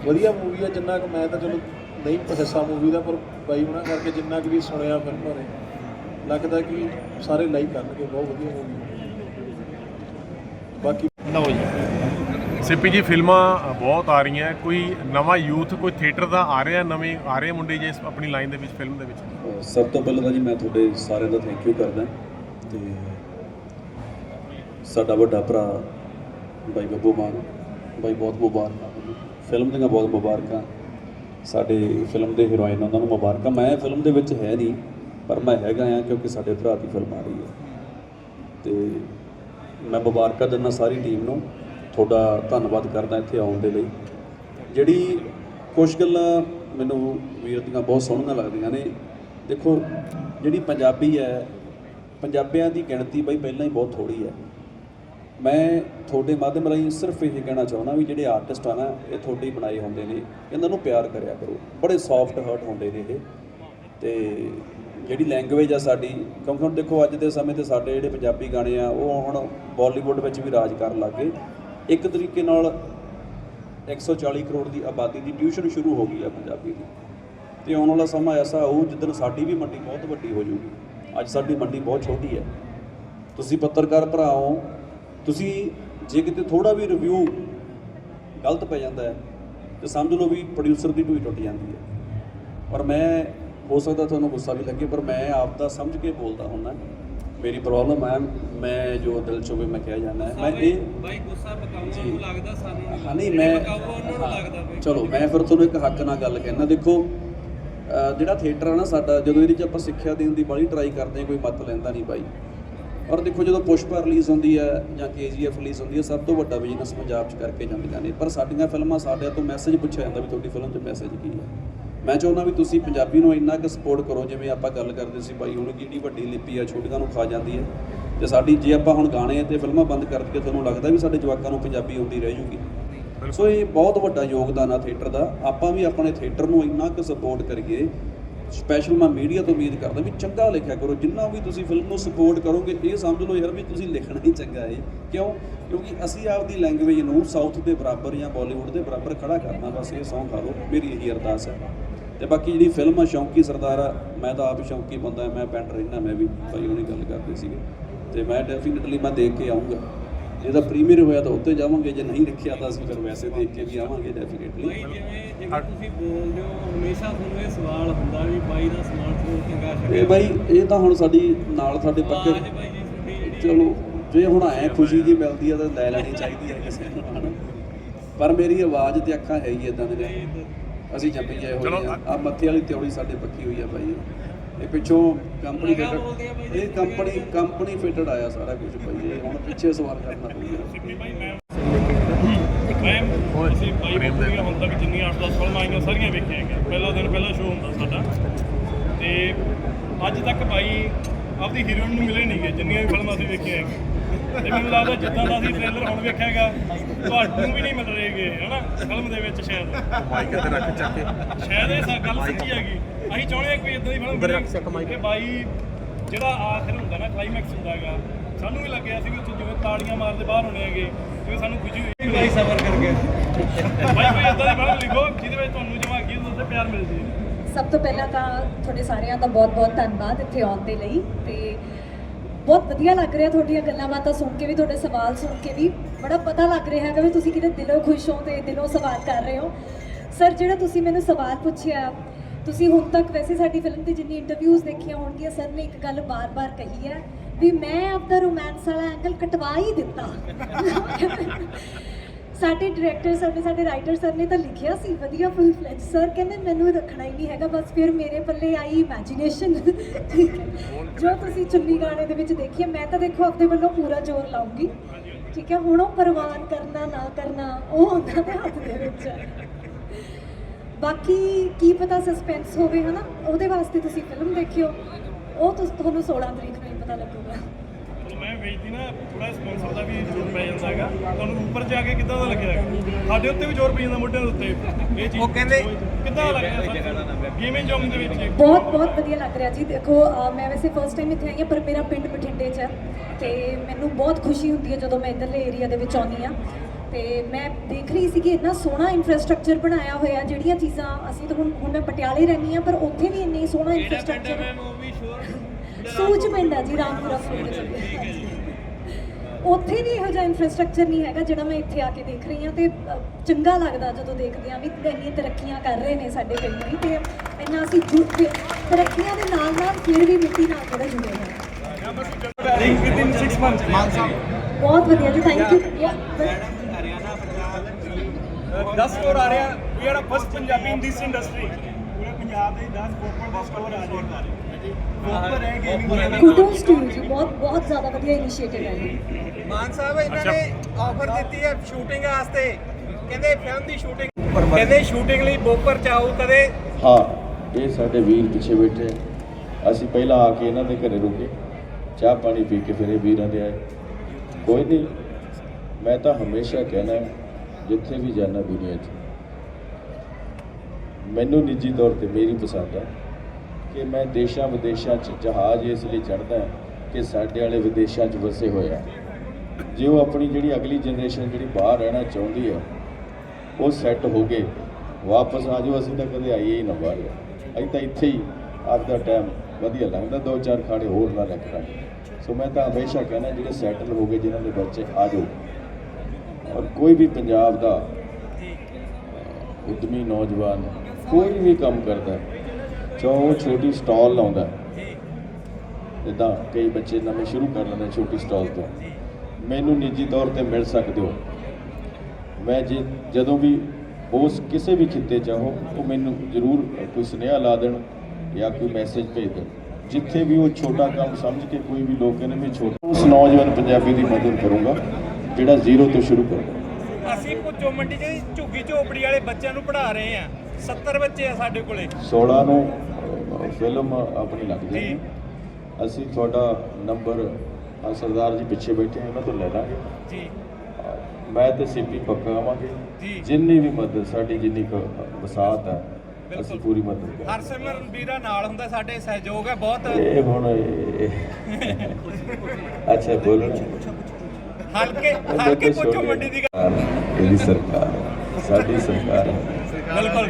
ਵਧੀਆ ਮੂਵੀ ਆ ਜਿੰਨਾ ਕੁ ਮੈਂ ਤਾਂ ਚਲੋ ਨਹੀਂ ਹਿੱਸਾ ਮੂਵੀ ਦਾ ਪਰ ਬਾਈ ਉਹਨਾਂ ਕਰਕੇ ਜਿੰਨਾ ਕੁ ਵੀ ਸੁਣਿਆ ਫਿਲਮ ਬਾਰੇ ਲੱਗਦਾ ਕਿ ਸਾਰੇ ਲਾਈਕ ਕਰਨਗੇ ਬਹੁਤ ਵਧੀਆ ਮੂਵੀ ਬਾਕੀ ਲਓ ਜੀ ਸਿੱਪੀ ਜੀ ਫਿਲਮਾਂ ਬਹੁਤ ਆ ਰਹੀਆਂ। ਕੋਈ ਨਵਾਂ ਯੂਥ ਕੋਈ ਥੀਏਟਰ ਦਾ ਆ ਰਿਹਾ ਨਵੇਂ ਆ ਰਹੇ ਮੁੰਡੇ ਜੇ ਆਪਣੀ ਲਾਈਨ ਦੇ ਵਿੱਚ ਫਿਲਮ ਦੇ ਵਿੱਚ? ਸਭ ਤੋਂ ਪਹਿਲਾਂ ਤਾਂ ਜੀ ਮੈਂ ਤੁਹਾਡੇ ਸਾਰਿਆਂ ਦਾ ਥੈਂਕ ਯੂ ਕਰਦਾ। ਤੇ ਸਾਡਾ ਵੱਡਾ ਭਰਾ ਬਾਈ ਬੱਬੂ ਮਾਨ ਬਾਈ ਬਹੁਤ ਮੁਬਾਰਕਾਂ। ਫਿਲਮ ਦੀਆਂ ਬਹੁਤ ਮੁਬਾਰਕਾਂ। ਸਾਡੇ ਫਿਲਮ ਦੇ ਹੀਰੋਇਨ ਉਹਨਾਂ ਨੂੰ ਮੁਬਾਰਕਾਂ। ਮੈਂ ਫਿਲਮ ਦੇ ਵਿੱਚ ਹੈ ਨਹੀਂ ਪਰ ਮੈਂ ਹੈਗਾ ਆ ਕਿਉਂਕਿ ਸਾਡੇ ਭਰਾ ਦੀ ਫਿਲਮ ਆ ਰਹੀ ਹੈ। ਤੇ ਮੈਂ ਮੁਬਾਰਕਾਂ ਦਿੰਦਾ ਸਾਰੀ ਟੀਮ ਨੂੰ। ਤੁਹਾਡਾ ਧੰਨਵਾਦ ਕਰਦਾ ਇੱਥੇ ਆਉਣ ਦੇ ਲਈ। ਜਿਹੜੀ ਕੁਝ ਗੱਲਾਂ ਮੈਨੂੰ ਵੀਰ ਦੀਆਂ ਬਹੁਤ ਸੋਹਣੀਆਂ ਲੱਗਦੀਆਂ ਨੇ। ਦੇਖੋ, ਜਿਹੜੀ ਪੰਜਾਬੀ ਹੈ, ਪੰਜਾਬੀਆਂ ਦੀ ਗਿਣਤੀ ਬਈ ਪਹਿਲਾਂ ਹੀ ਬਹੁਤ ਥੋੜੀ ਹੈ। ਮੈਂ ਤੁਹਾਡੇ ਮਾਧਿਅਮ ਰਾਹੀਂ ਸਿਰਫ ਇਹ ਕਹਿਣਾ ਚਾਹੁੰਦਾ ਵੀ ਜਿਹੜੇ ਆਰਟਿਸਟ ਆ ਨਾ, ਇਹ ਤੁਹਾਡੇ ਹੀ ਬਣਾਏ ਹੁੰਦੇ ਨੇ। ਇਹਨਾਂ ਨੂੰ ਪਿਆਰ ਕਰਿਆ ਕਰੋ। ਬੜੇ ਸੌਫਟ ਹਰਟ ਹੁੰਦੇ ਨੇ ਇਹ। ਤੇ ਜਿਹੜੀ ਲੈਂਗੁਏਜ ਆ ਸਾਡੀ, ਕਿਉਂਕਿ ਹੁਣ ਦੇਖੋ ਅੱਜ ਦੇ ਸਮੇਂ ਤੇ ਸਾਡੇ ਜਿਹੜੇ ਪੰਜਾਬੀ ਗਾਣੇ ਆ, ਉਹ ਹੁਣ ਬਾਲੀਵੁੱਡ ਵਿੱਚ ਵੀ ਰਾਜ ਕਰਨ ਲੱਗੇ ਇੱਕ ਤਰੀਕੇ ਨਾਲ 140 ਕਰੋੜ ਦੀ ਆਬਾਦੀ ਦੀ ਟਿਊਸ਼ਨ ਸ਼ੁਰੂ ਹੋ ਗਈ ਆ ਪੰਜਾਬੀ ਦੀ। ਤੇ ਆਉਣ ਵਾਲਾ ਸਮਾਂ ਐਸਾ ਹੋਊ ਜਿੱਦਣ ਸਾਡੀ ਵੀ ਮੰਡੀ ਬਹੁਤ ਵੱਡੀ ਹੋ ਜਾਊਗੀ ਅੱਜ ਸਾਡੀ ਮੰਡੀ ਬਹੁਤ ਛੋਟੀ ਹੈ। ਤੁਸੀਂ ਪੱਤਰਕਾਰ ਭਰਾ ਹੋ, ਤੁਸੀਂ ਜੇ ਕਿਤੇ ਥੋੜਾ ਵੀ ਰਿਵਿਊ ਗਲਤ ਪੈ ਜਾਂਦਾ ਹੈ, ਤੇ ਸਮਝ ਲਓ ਵੀ ਪ੍ਰੋਡਿਊਸਰ ਦੀ ਢੂਈ ਟੁੱਟ ਜਾਂਦੀ ਹੈ। ਔਰ ਮੈਂ ਹੋ ਸਕਦਾ ਤੁਹਾਨੂੰ ਗੁੱਸਾ ਵੀ ਲੱਗੇ ਪਰ ਮੈਂ ਆਪ ਦਾ ਸਮਝ ਕੇ ਬੋਲਦਾ ਹੁੰਦਾ। ਮੇਰੀ ਪ੍ਰੋਬਲਮ ਹੈ ਮੈਂ ਜੋ ਦਿਲ ਚ ਹੋਵੇ ਮੈਂ ਕਹਿ ਜਾਂਦਾ ਹੈ ਮੈਂ ਇਹ ਬਾਈ ਗੁੱਸਾ ਪਕਾਉਣਾ ਜੀ। ਨੂੰ ਲੱਗਦਾ ਸਾਨੂੰ ਹਾਂ ਨਹੀਂ ਮੈਂ ਉਹਨਾਂ ਨੂੰ ਲੱਗਦਾ ਬਈ। ਚਲੋ ਮੈਂ ਫਿਰ ਤੁਹਾਨੂੰ ਇੱਕ ਹੱਕ ਨਾਲ ਗੱਲ ਕਹਿਣਾ। ਦੇਖੋ ਜਿਹੜਾ ਥੀਏਟਰ ਆ ਨਾ ਸਾਡਾ ਜਦੋਂ ਇਹਦੇ 'ਚ ਆਪਾਂ ਸਿੱਖਿਆ ਦੇਣ ਦੀ ਬੜੀ ਟਰਾਈ ਕਰਦੇ ਹਾਂ ਕੋਈ ਮਤ ਲੈਂਦਾ ਨਹੀਂ ਬਾਈ। ਔਰ ਦੇਖੋ ਜਦੋਂ ਪੁਸ਼ਪਾ ਰਿਲੀਜ਼ ਹੁੰਦੀ ਹੈ ਜਾਂ ਕੇਜੀਐਫ ਰਿਲੀਜ਼ ਹੁੰਦੀ ਹੈ ਸਭ ਤੋਂ ਵੱਡਾ ਬਿਜ਼ਨਸ ਪੰਜਾਬ 'ਚ ਕਰਕੇ ਜਾਂਦੀਆਂ ਨੇ। ਪਰ ਸਾਡੀਆਂ ਫਿਲਮਾਂ ਸਾਡਿਆਂ ਤੋਂ ਮੈਸੇਜ ਪੁੱਛਿਆ ਜਾਂਦਾ ਵੀ ਤੁਹਾਡੀ ਫਿਲਮ 'ਚ ਮੈਸੇਜ ਕੀ ਹੈ ਮੈਂ ਚਾਹੁੰਦਾ ਵੀ ਤੁਸੀਂ ਪੰਜਾਬੀ ਨੂੰ ਇੰਨਾ ਕੁ ਸਪੋਰਟ ਕਰੋ ਜਿਵੇਂ ਆਪਾਂ ਗੱਲ ਕਰਦੇ ਸੀ ਬਾਈ ਹੁਣ ਕਿਹੜੀ ਵੱਡੀ ਲਿਪੀ ਆ ਛੋਟੀਆਂ ਨੂੰ ਖਾ ਜਾਂਦੀ ਹੈ। ਤੇ ਸਾਡੀ ਜੇ ਆਪਾਂ ਹੁਣ ਗਾਣੇ ਤੇ ਫਿਲਮਾਂ ਬੰਦ ਕਰ ਦਈਏ ਤੁਹਾਨੂੰ ਲੱਗਦਾ ਵੀ ਸਾਡੇ ਜਵਾਕਾਂ ਨੂੰ ਪੰਜਾਬੀ ਆਉਂਦੀ ਰਹਿ ਜੂਗੀ? ਸੋ ਇਹ ਬਹੁਤ ਵੱਡਾ ਯੋਗਦਾਨ ਆ ਥੀਏਟਰ ਦਾ। ਆਪਾਂ ਵੀ ਆਪਣੇ ਥੀਏਟਰ ਨੂੰ ਇੰਨਾ ਕੁ ਸਪੋਰਟ ਕਰੀਏ। ਸਪੈਸ਼ਲ ਮੈਂ ਮੀਡੀਆ ਤੋਂ ਉਮੀਦ ਕਰਦਾ ਵੀ ਚੰਗਾ ਲਿਖਿਆ ਕਰੋ। ਜਿੰਨਾ ਵੀ ਤੁਸੀਂ ਫਿਲਮ ਨੂੰ ਸਪੋਰਟ ਕਰੋਗੇ ਇਹ ਸਮਝ ਲਓ ਯਾਰ ਵੀ ਤੁਸੀਂ ਲਿਖਣਾ ਹੀ ਚੰਗਾ ਹੈ ਕਿਉਂ? ਕਿਉਂਕਿ ਅਸੀਂ ਆਪਦੀ ਲੈਂਗੁਏਜ ਨੂੰ ਸਾਊਥ ਦੇ ਬਰਾਬਰ ਜਾਂ ਬਾਲੀਵੁੱਡ ਦੇ ਬਰਾਬਰ ਖੜਾ ਕਰਨਾ ਬਸ ਇਹ ਸੌਂ ਖਾ ਲਓ। ਮੇਰੀ ਇਹੀ ਅਰਦਾਸ ਹੈ। ਤੇ ਬਾਕੀ ਜਿਹੜੀ ਫਿਲਮ ਆ ਸ਼ੌਂਕੀ ਸਰਦਾਰ ਆ ਮੈਂ ਤਾਂ ਆਪ ਸ਼ੌਂਕੀ ਬੰਦਾ ਮੈਂ ਪਿੰਡ ਰਹਿਣਾ ਮੈਂ ਵੀ ਭਾਈ ਹੁਣੀ ਗੱਲ ਕਰਦੇ ਸੀਗੇ। ਤੇ ਮੈਂ ਡੈਫੀਨਿਟਲੀ ਮੈਂ ਦੇਖ ਕੇ ਆਉਂਗਾ ਜੇ ਤਾਂ ਪ੍ਰੀਮੀਅਰ ਹੋਇਆ ਤਾਂ ਉੱਤੇ ਜਾਵਾਂਗੇ ਜੇ ਨਹੀਂ ਰੱਖਿਆ ਤਾਂ ਅਸੀਂ ਫਿਰ ਵੈਸੇ ਦੇਖ ਕੇ ਵੀ ਆਵਾਂਗੇ ਡੈਫੀਨਿਟਲੀ ਜਿਵੇਂ ਤੁਸੀਂ ਬੋਲਦੇ ਹੋ ਹਮੇਸ਼ਾ ਤੁਹਾਨੂੰ ਇਹ ਸਵਾਲ ਹੁੰਦਾ ਵੀ ਬਾਈ ਦਾ ਤੋਂ ਚੰਗਾ ਛੱਡਿਆ ਇਹ ਬਾਈ ਇਹ ਤਾਂ ਹੁਣ ਸਾਡੀ ਨਾਲ ਸਾਡੇ ਪੱਕੇ ਚਲੋ ਜੇ ਹੁਣ ਐ ਖੁਸ਼ੀ ਜੀ ਮਿਲਦੀ ਆ ਤਾਂ ਲੈ ਲੈਣੀ ਚਾਹੀਦੀ ਹੈ ਕਿਸੇ ਨੂੰ। ਪਰ ਮੇਰੀ ਆਵਾਜ਼ ਤੇ ਅੱਖਾਂ ਹੈ ਹੀ ਇਦਾਂ ਦੇ ਨੇ ਅਸੀਂ ਜੰਮੀ ਚਲੋ, ਹੋਏ ਆ ਆ ਮੱਥੇ ਵਾਲੀ ਤਿਉੜੀ ਸਾਡੇ ਪੱਕੀ ਹੋਈ ਆ ਬਾਈ ਇਹ ਪਿੱਛੋਂ ਕੰਪਨੀ ਫਿਟਡ ਇਹ ਕੰਪਨੀ ਕੰਪਨੀ ਫਿਟਡ ਆਇਆ ਸਾਰਾ ਕੁਝ ਬਾਈ ਇਹ ਹੁਣ ਪਿੱਛੇ ਸਵਾਲ ਕਰਨਾ ਪਊਗਾ ਸਿੱਪੀ ਬਾਈ ਮੈਂ ਮੈਂ ਅਸੀਂ ਬਾਈ ਪ੍ਰੇਮ ਦੇ- ਬੁੱਧੀਆਂ ਹੁਣ ਤੱਕ ਜਿੰਨੀਆਂ 8-10 ਫਿਲਮਾਂ ਆਈਆਂ ਸਾਰੀਆਂ ਵੇਖੀਆਂ ਪਹਿਲਾ ਦਿਨ ਪਹਿਲਾ ਸ਼ੋਅ ਹੁੰਦਾ ਸਾਡਾ। ਤੇ ਅੱਜ ਤੱਕ ਬਾਈ ਆਪਦੀ ਹੀਰੋਇਨ ਨੂੰ ਮਿਲੇ ਨਹੀਂਗੇ ਜਿੰਨੀਆਂ ਵੀ ਫਿਲਮਾਂ ਅਸੀਂ ਵੇਖੀਆਂ ਹੈਗੀਆਂ। ਤੇ ਮੈਨੂੰ ਲੱਗਦਾ ਜਿੱਦਾਂ ਦਾ ਅਸੀਂ ਟ੍ਰੇਲਰ ਹੁਣ ਵੇਖਿਆ ਹੈਗਾ ਤੁਹਾਨੂੰ ਵੀ ਨਹੀਂ ਮਿਲ ਰਹੇਗੇ ਹਨਾ? ਫਿਲਮ ਦੇ ਵਿੱਚ ਸ਼ਾਇਦ। ਮਾਈਕ ਤੇ ਰੱਖ ਚੱਕ ਕੇ। ਸ਼ਾਇਦ ਇਹ ਸਾ- ਗੱਲ ਸੱਚੀ ਹੈਗੀ। ਅਸੀਂ ਚਾਹੁੰਦੇ ਹਾਂ ਕੋਈ ਇਦਾਂ ਦੀ ਫਿਲਮ ਮਿਲੇ ਕਿ ਬਾਈ ਜਿਹੜਾ ਆਖਰ ਹੁੰਦਾ ਨਾ ਕਲਾਈਮੈਕਸ ਹੁੰਦਾ ਹੈਗਾ ਸਾਨੂੰ ਵੀ ਲੱਗਿਆ ਸੀ ਵੀ ਉੱਥੇ ਜਿਵੇਂ ਤਾੜੀਆਂ ਮਾਰਦੇ ਬਾਹਰ ਹੋਣੇ ਹੈਗੇ ਜਿਵੇਂ ਸਾਨੂੰ ਖੁਸ਼ੀ ਹੋਈ। ਬਾਈ ਸਬਰ ਕਰਕੇ ਬਾਈ ਕੋਈ ਇਦਾਂ ਦੀ ਫਿਲਮ ਲਿਖੋ ਜਿਹਦੇ ਵਿੱਚ ਤੁਹਾਨੂੰ ਜਮਾਗੀ ਉੱਤੇ ਪਿਆਰ ਮਿਲ ਜੇ ਸਭ ਤੋਂ ਪਹਿਲਾਂ ਤਾਂ ਤੁਹਾਡੇ ਸਾਰਿਆਂ ਦਾ ਬਹੁਤ-ਬਹੁਤ ਧੰਨਵਾਦ ਇੱਥੇ ਆਉਣ ਦੇ ਲਈ ਤੇ ਬਹੁਤ ਵਧੀਆ ਲੱਗ ਰਿਹਾ ਤੁਹਾਡੀਆਂ ਗੱਲਾਂ ਬਾਤਾਂ ਸੁਣ ਕੇ ਵੀ, ਤੁਹਾਡੇ ਸਵਾਲ ਸੁਣ ਕੇ ਵੀ। ਬੜਾ ਪਤਾ ਲੱਗ ਰਿਹਾ ਹੈਗਾ ਵੀ ਤੁਸੀਂ ਕਿਤੇ ਦਿਲੋਂ ਖੁਸ਼ ਹੋ ਤੇ ਦਿਲੋਂ ਸਵਾਲ ਕਰ ਰਹੇ ਹੋ। ਸਰ ਜਿਹੜਾ ਤੁਸੀਂ ਮੈਨੂੰ ਸਵਾਲ ਪੁੱਛਿਆ, ਤੁਸੀਂ ਹੁਣ ਤੱਕ ਵੈਸੇ ਸਾਡੀ ਫਿਲਮ ਦੀ ਜਿੰਨੀ ਇੰਟਰਵਿਊਜ਼ ਦੇਖੀਆਂ ਹੋਣਗੀਆਂ ਸਰ ਨੇ ਇੱਕ ਗੱਲ ਬਾਰ-ਬਾਰ ਕਹੀ ਹੈ ਵੀ ਮੈਂ ਆਪਦਾ ਰੋਮਾਂਸ ਵਾਲਾ ਐਂਗਲ ਕਟਵਾ ਹੀ ਦਿੱਤਾ। ਸਾਡੇ ਡਾਇਰੈਕਟਰ ਸਰ ਨੇ, ਸਾਡੇ ਰਾਈਟਰ ਸਰ ਨੇ ਤਾਂ ਲਿਖਿਆ ਸੀ, ਵਧੀਆ ਫੁੱਲ ਫਲੈਜ ਸਰ ਕਹਿੰਦੇ ਮੈਨੂੰ ਰੱਖਣਾ ਹੀ ਨਹੀਂ ਹੈਗਾ, ਬਸ ਫਿਰ ਮੇਰੇ ਪੱਲੇ ਆਈ ਇਮੇਜਿਨੇਸ਼ਨ ਠੀਕ ਹੈ। ਜੋ ਤੁਸੀਂ ਚੁੰਨੀ ਗਾਣੇ ਦੇ ਵਿੱਚ ਦੇਖੀਏ, ਮੈਂ ਤਾਂ ਦੇਖੋ ਆਪਣੇ ਵੱਲੋਂ ਪੂਰਾ ਜ਼ੋਰ ਲਾਉਂਗੀ। ਠੀਕ ਹੈ, ਹੁਣ ਉਹ ਪਰਵਾਨ ਕਰਨਾ, ਨਾ ਕਰਨਾ, ਉਹ ਉਹਨਾਂ ਦੇ ਹੱਥ ਦੇ ਵਿੱਚ। ਹੈ ਬਾਕੀ ਕੀ ਪਤਾ ਸਸਪੈਂਸ ਹੋਵੇ, ਹਨਾ? ਉਹਦੇ ਵਾਸਤੇ ਤੁਸੀਂ ਫਿਲਮ ਦੇਖਿਓ। ਉਹ ਤੁਸ- ਤੁਹਾਨੂੰ 16 ਤਰੀਕ ਨੂੰ ਹੀ ਪਤਾ ਲੱਗੂਗਾ। ਮੈਂ ਵੇਚਦੀ ਨਾ ਥੋੜਾ ਸਪਾਂਸਰ ਦਾ ਵੀ ਜ਼ੋਰ ਪੈ ਜਾਂਦਾ ਹੈਗਾ। ਤੁਹਾਨੂੰ ਉੱਪਰ ਜਾ ਕੇ ਕਿੱਦਾਂ ਦਾ ਲੱਗਿਆ ਹੈਗਾ? ਸਾਡੇ ਉੱਤੇ ਵੀ ਜ਼ੋਰ ਪਈ ਜਾਂਦਾ ਮੋਢਿਆਂ ਦੇ ਉੱਤੇ। ਇਹ ਚੀਜ਼ ਉਹ ਕਹਿੰਦੇ ਕਿੱਦਾਂ ਦਾ ਲੱਗਿਆ? ਸਰ ਗੇਮਿੰਗ ਜੋਨ ਦੇ ਵਿੱਚ ਬਹੁਤ ਬਹੁਤ ਵਧੀਆ ਲੱਗ ਰਿਹਾ ਜੀ। ਦੇਖੋ ਮੈਂ ਵੈਸੇ ਫਸਟ ਟਾਈਮ ਇੱਥੇ ਆਈ ਹਾਂ ਪਰ ਮੇਰਾ ਪਿੰਡ ਬਠਿੰਡੇ 'ਚ ਹੈ। ਤੇ ਮੈਨੂੰ ਬਹੁਤ ਖੁਸ਼ੀ ਹੁੰਦੀ ਹੈ ਜਦੋਂ ਮੈਂ ਇੱਧਰਲੇ ਏਰੀਆ ਦੇ ਵਿੱਚ ਆਉਂਦੀ ਹਾਂ। ਤੇ ਮੈਂ ਦੇਖ ਰਹੀ ਸੀ ਕਿ ਇੰਨਾ ਸੋਹਣਾ ਇਨਫਰਾਸਟ੍ਰਕਚਰ ਬਣਾਇਆ ਹੋਇਆ ਜਿਹੜੀਆਂ ਚੀਜ਼ਾਂ ਅਸੀਂ ਤਾਂ ਹੁਣ ਹੁਣ ਮੈਂ ਪਟਿਆਲੇ ਰਹਿੰਦੀ ਹਾਂ ਪਰ ਉੱਥੇ ਵੀ ਇੰਨੀ ਸੋਹਣਾ ਇਨਫਰਾਸਟ੍ਰਕਚਰ ਸੂਚ ਪਿੰਡ ਹੈ ਜੀ ਰਾਮਪੁਰਾ ਫਰੋਡ ਉੱਥੇ ਵੀ ਇਹੋ ਜਿਹਾ ਇਨਫਰਾਸਟ੍ਰਕਚਰ ਨਹੀਂ ਹੈਗਾ ਜਿਹੜਾ ਮੈਂ ਇੱਥੇ ਆ ਕੇ ਦੇਖ ਰਹੀ ਹਾਂ ਤੇ ਚੰਗਾ ਲੱਗਦਾ ਜਦੋਂ ਦੇਖਦੇ ਹਾਂ ਵੀ ਇੰਨੀਆਂ ਤਰੱਕੀਆਂ ਕਰ ਰਹੇ ਨੇ ਸਾਡੇ ਪਿੰਡ ਵੀ ਤੇ ਇੰਨਾ ਅਸੀਂ ਜੁੜ ਕੇ ਤਰੱਕੀਆਂ ਦੇ ਨਾਲ ਨਾਲ ਫਿਰ ਵੀ ਮਿੱਟੀ ਨਾਲ ਥੋੜਾ ਜੁੜੇ ਹਾਂ। ਬਹੁਤ ਵਧੀਆ ਜੀ ਥੈਂਕ ਯੂ 10 ਕਰੋੜ ਆ ਰਿਹਾ we are first Punjabi in this industry ਪੂਰੇ ਪੰਜਾਬ ਦੇ 10 ਕੋਪਰ ਦਾ ਸਕੋਰ ਆ ਰਿਹਾ ਹੈ ਗੇਮਿੰਗ ਕੁਡੋਸ ਟੂ ਜੀ ਬਹੁਤ ਬਹੁਤ ਜ਼ਿਆਦਾ ਵਧੀਆ ਇਨੀਸ਼ੀਏਟਿਵ ਹੈ। ਇਹ ਮਾਨ ਸਾਹਿਬ ਇਹਨਾਂ ਨੇ ਆਫਰ ਦਿੱਤੀ ਹੈ ਸ਼ੂਟਿੰਗ ਵਾਸਤੇ। ਕਹਿੰਦੇ ਫਿਲਮ ਦੀ ਸ਼ੂਟਿੰਗ ਕਹਿੰਦੇ ਸ਼ੂਟਿੰਗ ਲਈ ਬੋਪਰ ਚਾਹੋ ਕਦੇ? ਹਾਂ ਇਹ ਸਾਡੇ ਵੀਰ ਪਿੱਛੇ ਬੈਠੇ ਆ। ਅਸੀਂ ਪਹਿਲਾਂ ਆ ਕੇ ਇਹਨਾਂ ਦੇ ਘਰੇ ਰੁਕੇ। ਚਾਹ ਪਾਣੀ ਪੀ ਕੇ ਫਿਰ ਇਹ ਵੀਰਾਂ ਦੇ ਆਏ। ਕੋਈ ਨਹੀਂ ਮੈਂ ਤਾਂ ਹਮੇਸ਼ਾ ਕਹਿਣਾ ਜਿੱਥੇ ਵੀ ਜਾਣਾ ਦੁਨੀਆ 'ਚ। ਮੈਨੂੰ ਨਿੱਜੀ ਤੌਰ ਤੇ ਮੇਰੀ ਪਸੰਦ ਆ। ਕਿ ਮੈਂ ਦੇਸ਼ਾਂ ਵਿਦੇਸ਼ਾਂ 'ਚ ਜਹਾਜ਼ ਇਸ ਲਈ ਚੜ੍ਹਦਾ ਕਿ ਸਾਡੇ ਵਾਲੇ ਵਿਦੇਸ਼ਾਂ 'ਚ ਵਸੇ ਹੋਏ ਆ। ਜੇ ਉਹ ਆਪਣੀ ਜਿਹੜੀ ਅਗਲੀ ਜਨਰੇਸ਼ਨ ਜਿਹੜੀ ਬਾਹਰ ਰਹਿਣਾ ਚਾਹੁੰਦੀ ਆ ਉਹ ਸੈੱਟ ਹੋ ਗਏ ਵਾਪਸ ਆ ਜਾਓ ਅਸੀਂ ਤਾਂ ਕਦੇ ਆਈਏ ਹੀ ਨਾ ਬਾਹਰ। ਅਸੀਂ ਤਾਂ ਇੱਥੇ ਹੀ ਆਪਦਾ ਟਾਈਮ ਵਧੀਆ ਲੰਘਦਾ ਦੋ ਚਾਰ ਖਾੜੇ ਹੋਰ ਨਾ ਲੈ ਸੋ ਮੈਂ ਤਾਂ ਹਮੇਸ਼ਾ ਕਹਿੰਦਾ ਜਿਹੜੇ ਸੈਟਲ ਹੋ ਗਏ ਜਿਨ੍ਹਾਂ ਦੇ ਬੱਚੇ ਆ ਜਾਓ। ਔਰ ਕੋਈ ਵੀ ਪੰਜਾਬ ਦਾ ਅਹ, ਉੱਦਮੀ ਨੌਜਵਾਨ ਕੋਈ ਵੀ ਕੰਮ ਕਰਦਾ ਚਾਹੇ ਉਹ ਛੋਟੀ ਸਟਾਲ ਲਾਉਂਦਾ। ਜਿੱਦਾਂ ਕਈ ਬੱਚੇ ਨਵੇਂ ਸ਼ੁਰੂ ਕਰ ਲੈਂਦੇ ਛੋਟੀ ਸਟਾਲ ਤੋਂ। ਮੈਨੂੰ ਨਿੱਜੀ ਤੌਰ ਤੇ ਮਿਲ ਸਕਦੇ ਹੋ। ਮੈਂ ਜੇ ਜਦੋਂ ਵੀ ਉਸ ਕਿਸੇ ਵੀ ਖਿੱਤੇ ਚਾਹੋ, ਉਹ ਮੈਨੂੰ ਜ਼ਰੂਰ ਕੋਈ ਸੁਨੇਹਾ ਲਾ ਦੇਣ ਜਾਂ ਕੋਈ ਮੈਸੇਜ ਭੇਜ ਦੇਣ। ਜਿੱਥੇ ਵੀ ਉਹ ਛੋਟਾ ਕੰਮ ਸਮਝ ਕੇ ਕੋਈ ਵੀ ਲੋਕ ਕਹਿੰਦੇ ਮੈਂ ਛੋਟਾ ਉਸ ਨੌਜਵਾਨ ਪੰਜਾਬੀ ਦੀ ਮਦਦ ਕਰੂੰਗਾ, ਜਿਹੜਾ ਜ਼ੀਰੋ ਤੋਂ ਸ਼ੁਰੂ ਕਰਦਾ ਅਸੀਂ ਪੁੱਜੋ ਮੰਡੀ 'ਚ ਝੁੱਗੀ ਝੋਪੜੀ ਵਾਲੇ ਬੱਚਿਆਂ ਨੂੰ ਪੜ੍ਹਾ ਰਹੇ ਆ 70 ਬੱਚੇ ਆ ਸਾਡੇ ਕੋਲੇ। 16 ਨੂੰ ਫਿਲਮ ਆਪਣੀ ਲੱਗ ਜਾਏਗੀ ਅਸੀਂ ਤੁਹਾਡਾ ਨੰਬਰ ਆਹ ਸਰਦਾਰ ਜੀ ਪਿੱਛੇ ਬੈਠੇ ਆ, ਉਹਨਾਂ ਤੋਂ ਲੈ ਲਾਂਗੇ। ਜੀ। ਮੈਂ ਤੇ ਸੀਪੀ ਪੱਕਾ ਆਵਾਂਗੇ। ਜਿੰਨੀ ਵੀ ਮਦਦ ਸਾਡੀ ਜਿੰਨੀ ਕੁ ਵਸਾਤ ਹੈ ਅਸੀਂ ਪੂਰੀ ਮਦਦ ਕਰਾਂਗੇ। ਹਰਸਿਮਰਨ ਵੀਰਾ ਨਾਲ ਹੁੰਦਾ ਸਾਡੇ ਸਹਿਯੋਗ ਹੈ ਬਹੁਤ। ਇਹ ਹੁਣ ਅੱਛਾ ਬੋਲੋ। ਹਲਕੇ ਹਲਕੇ ਪੁੱਜੋ ਮੰਡੀ ਦੀ ਗੱਲ- ਇਹਦੀ ਸਰਕਾਰ ਹੈ, ਸਾਡੀ ਸਰਕਾਰ ਹੈ। ਬਿਲਕੁਲ।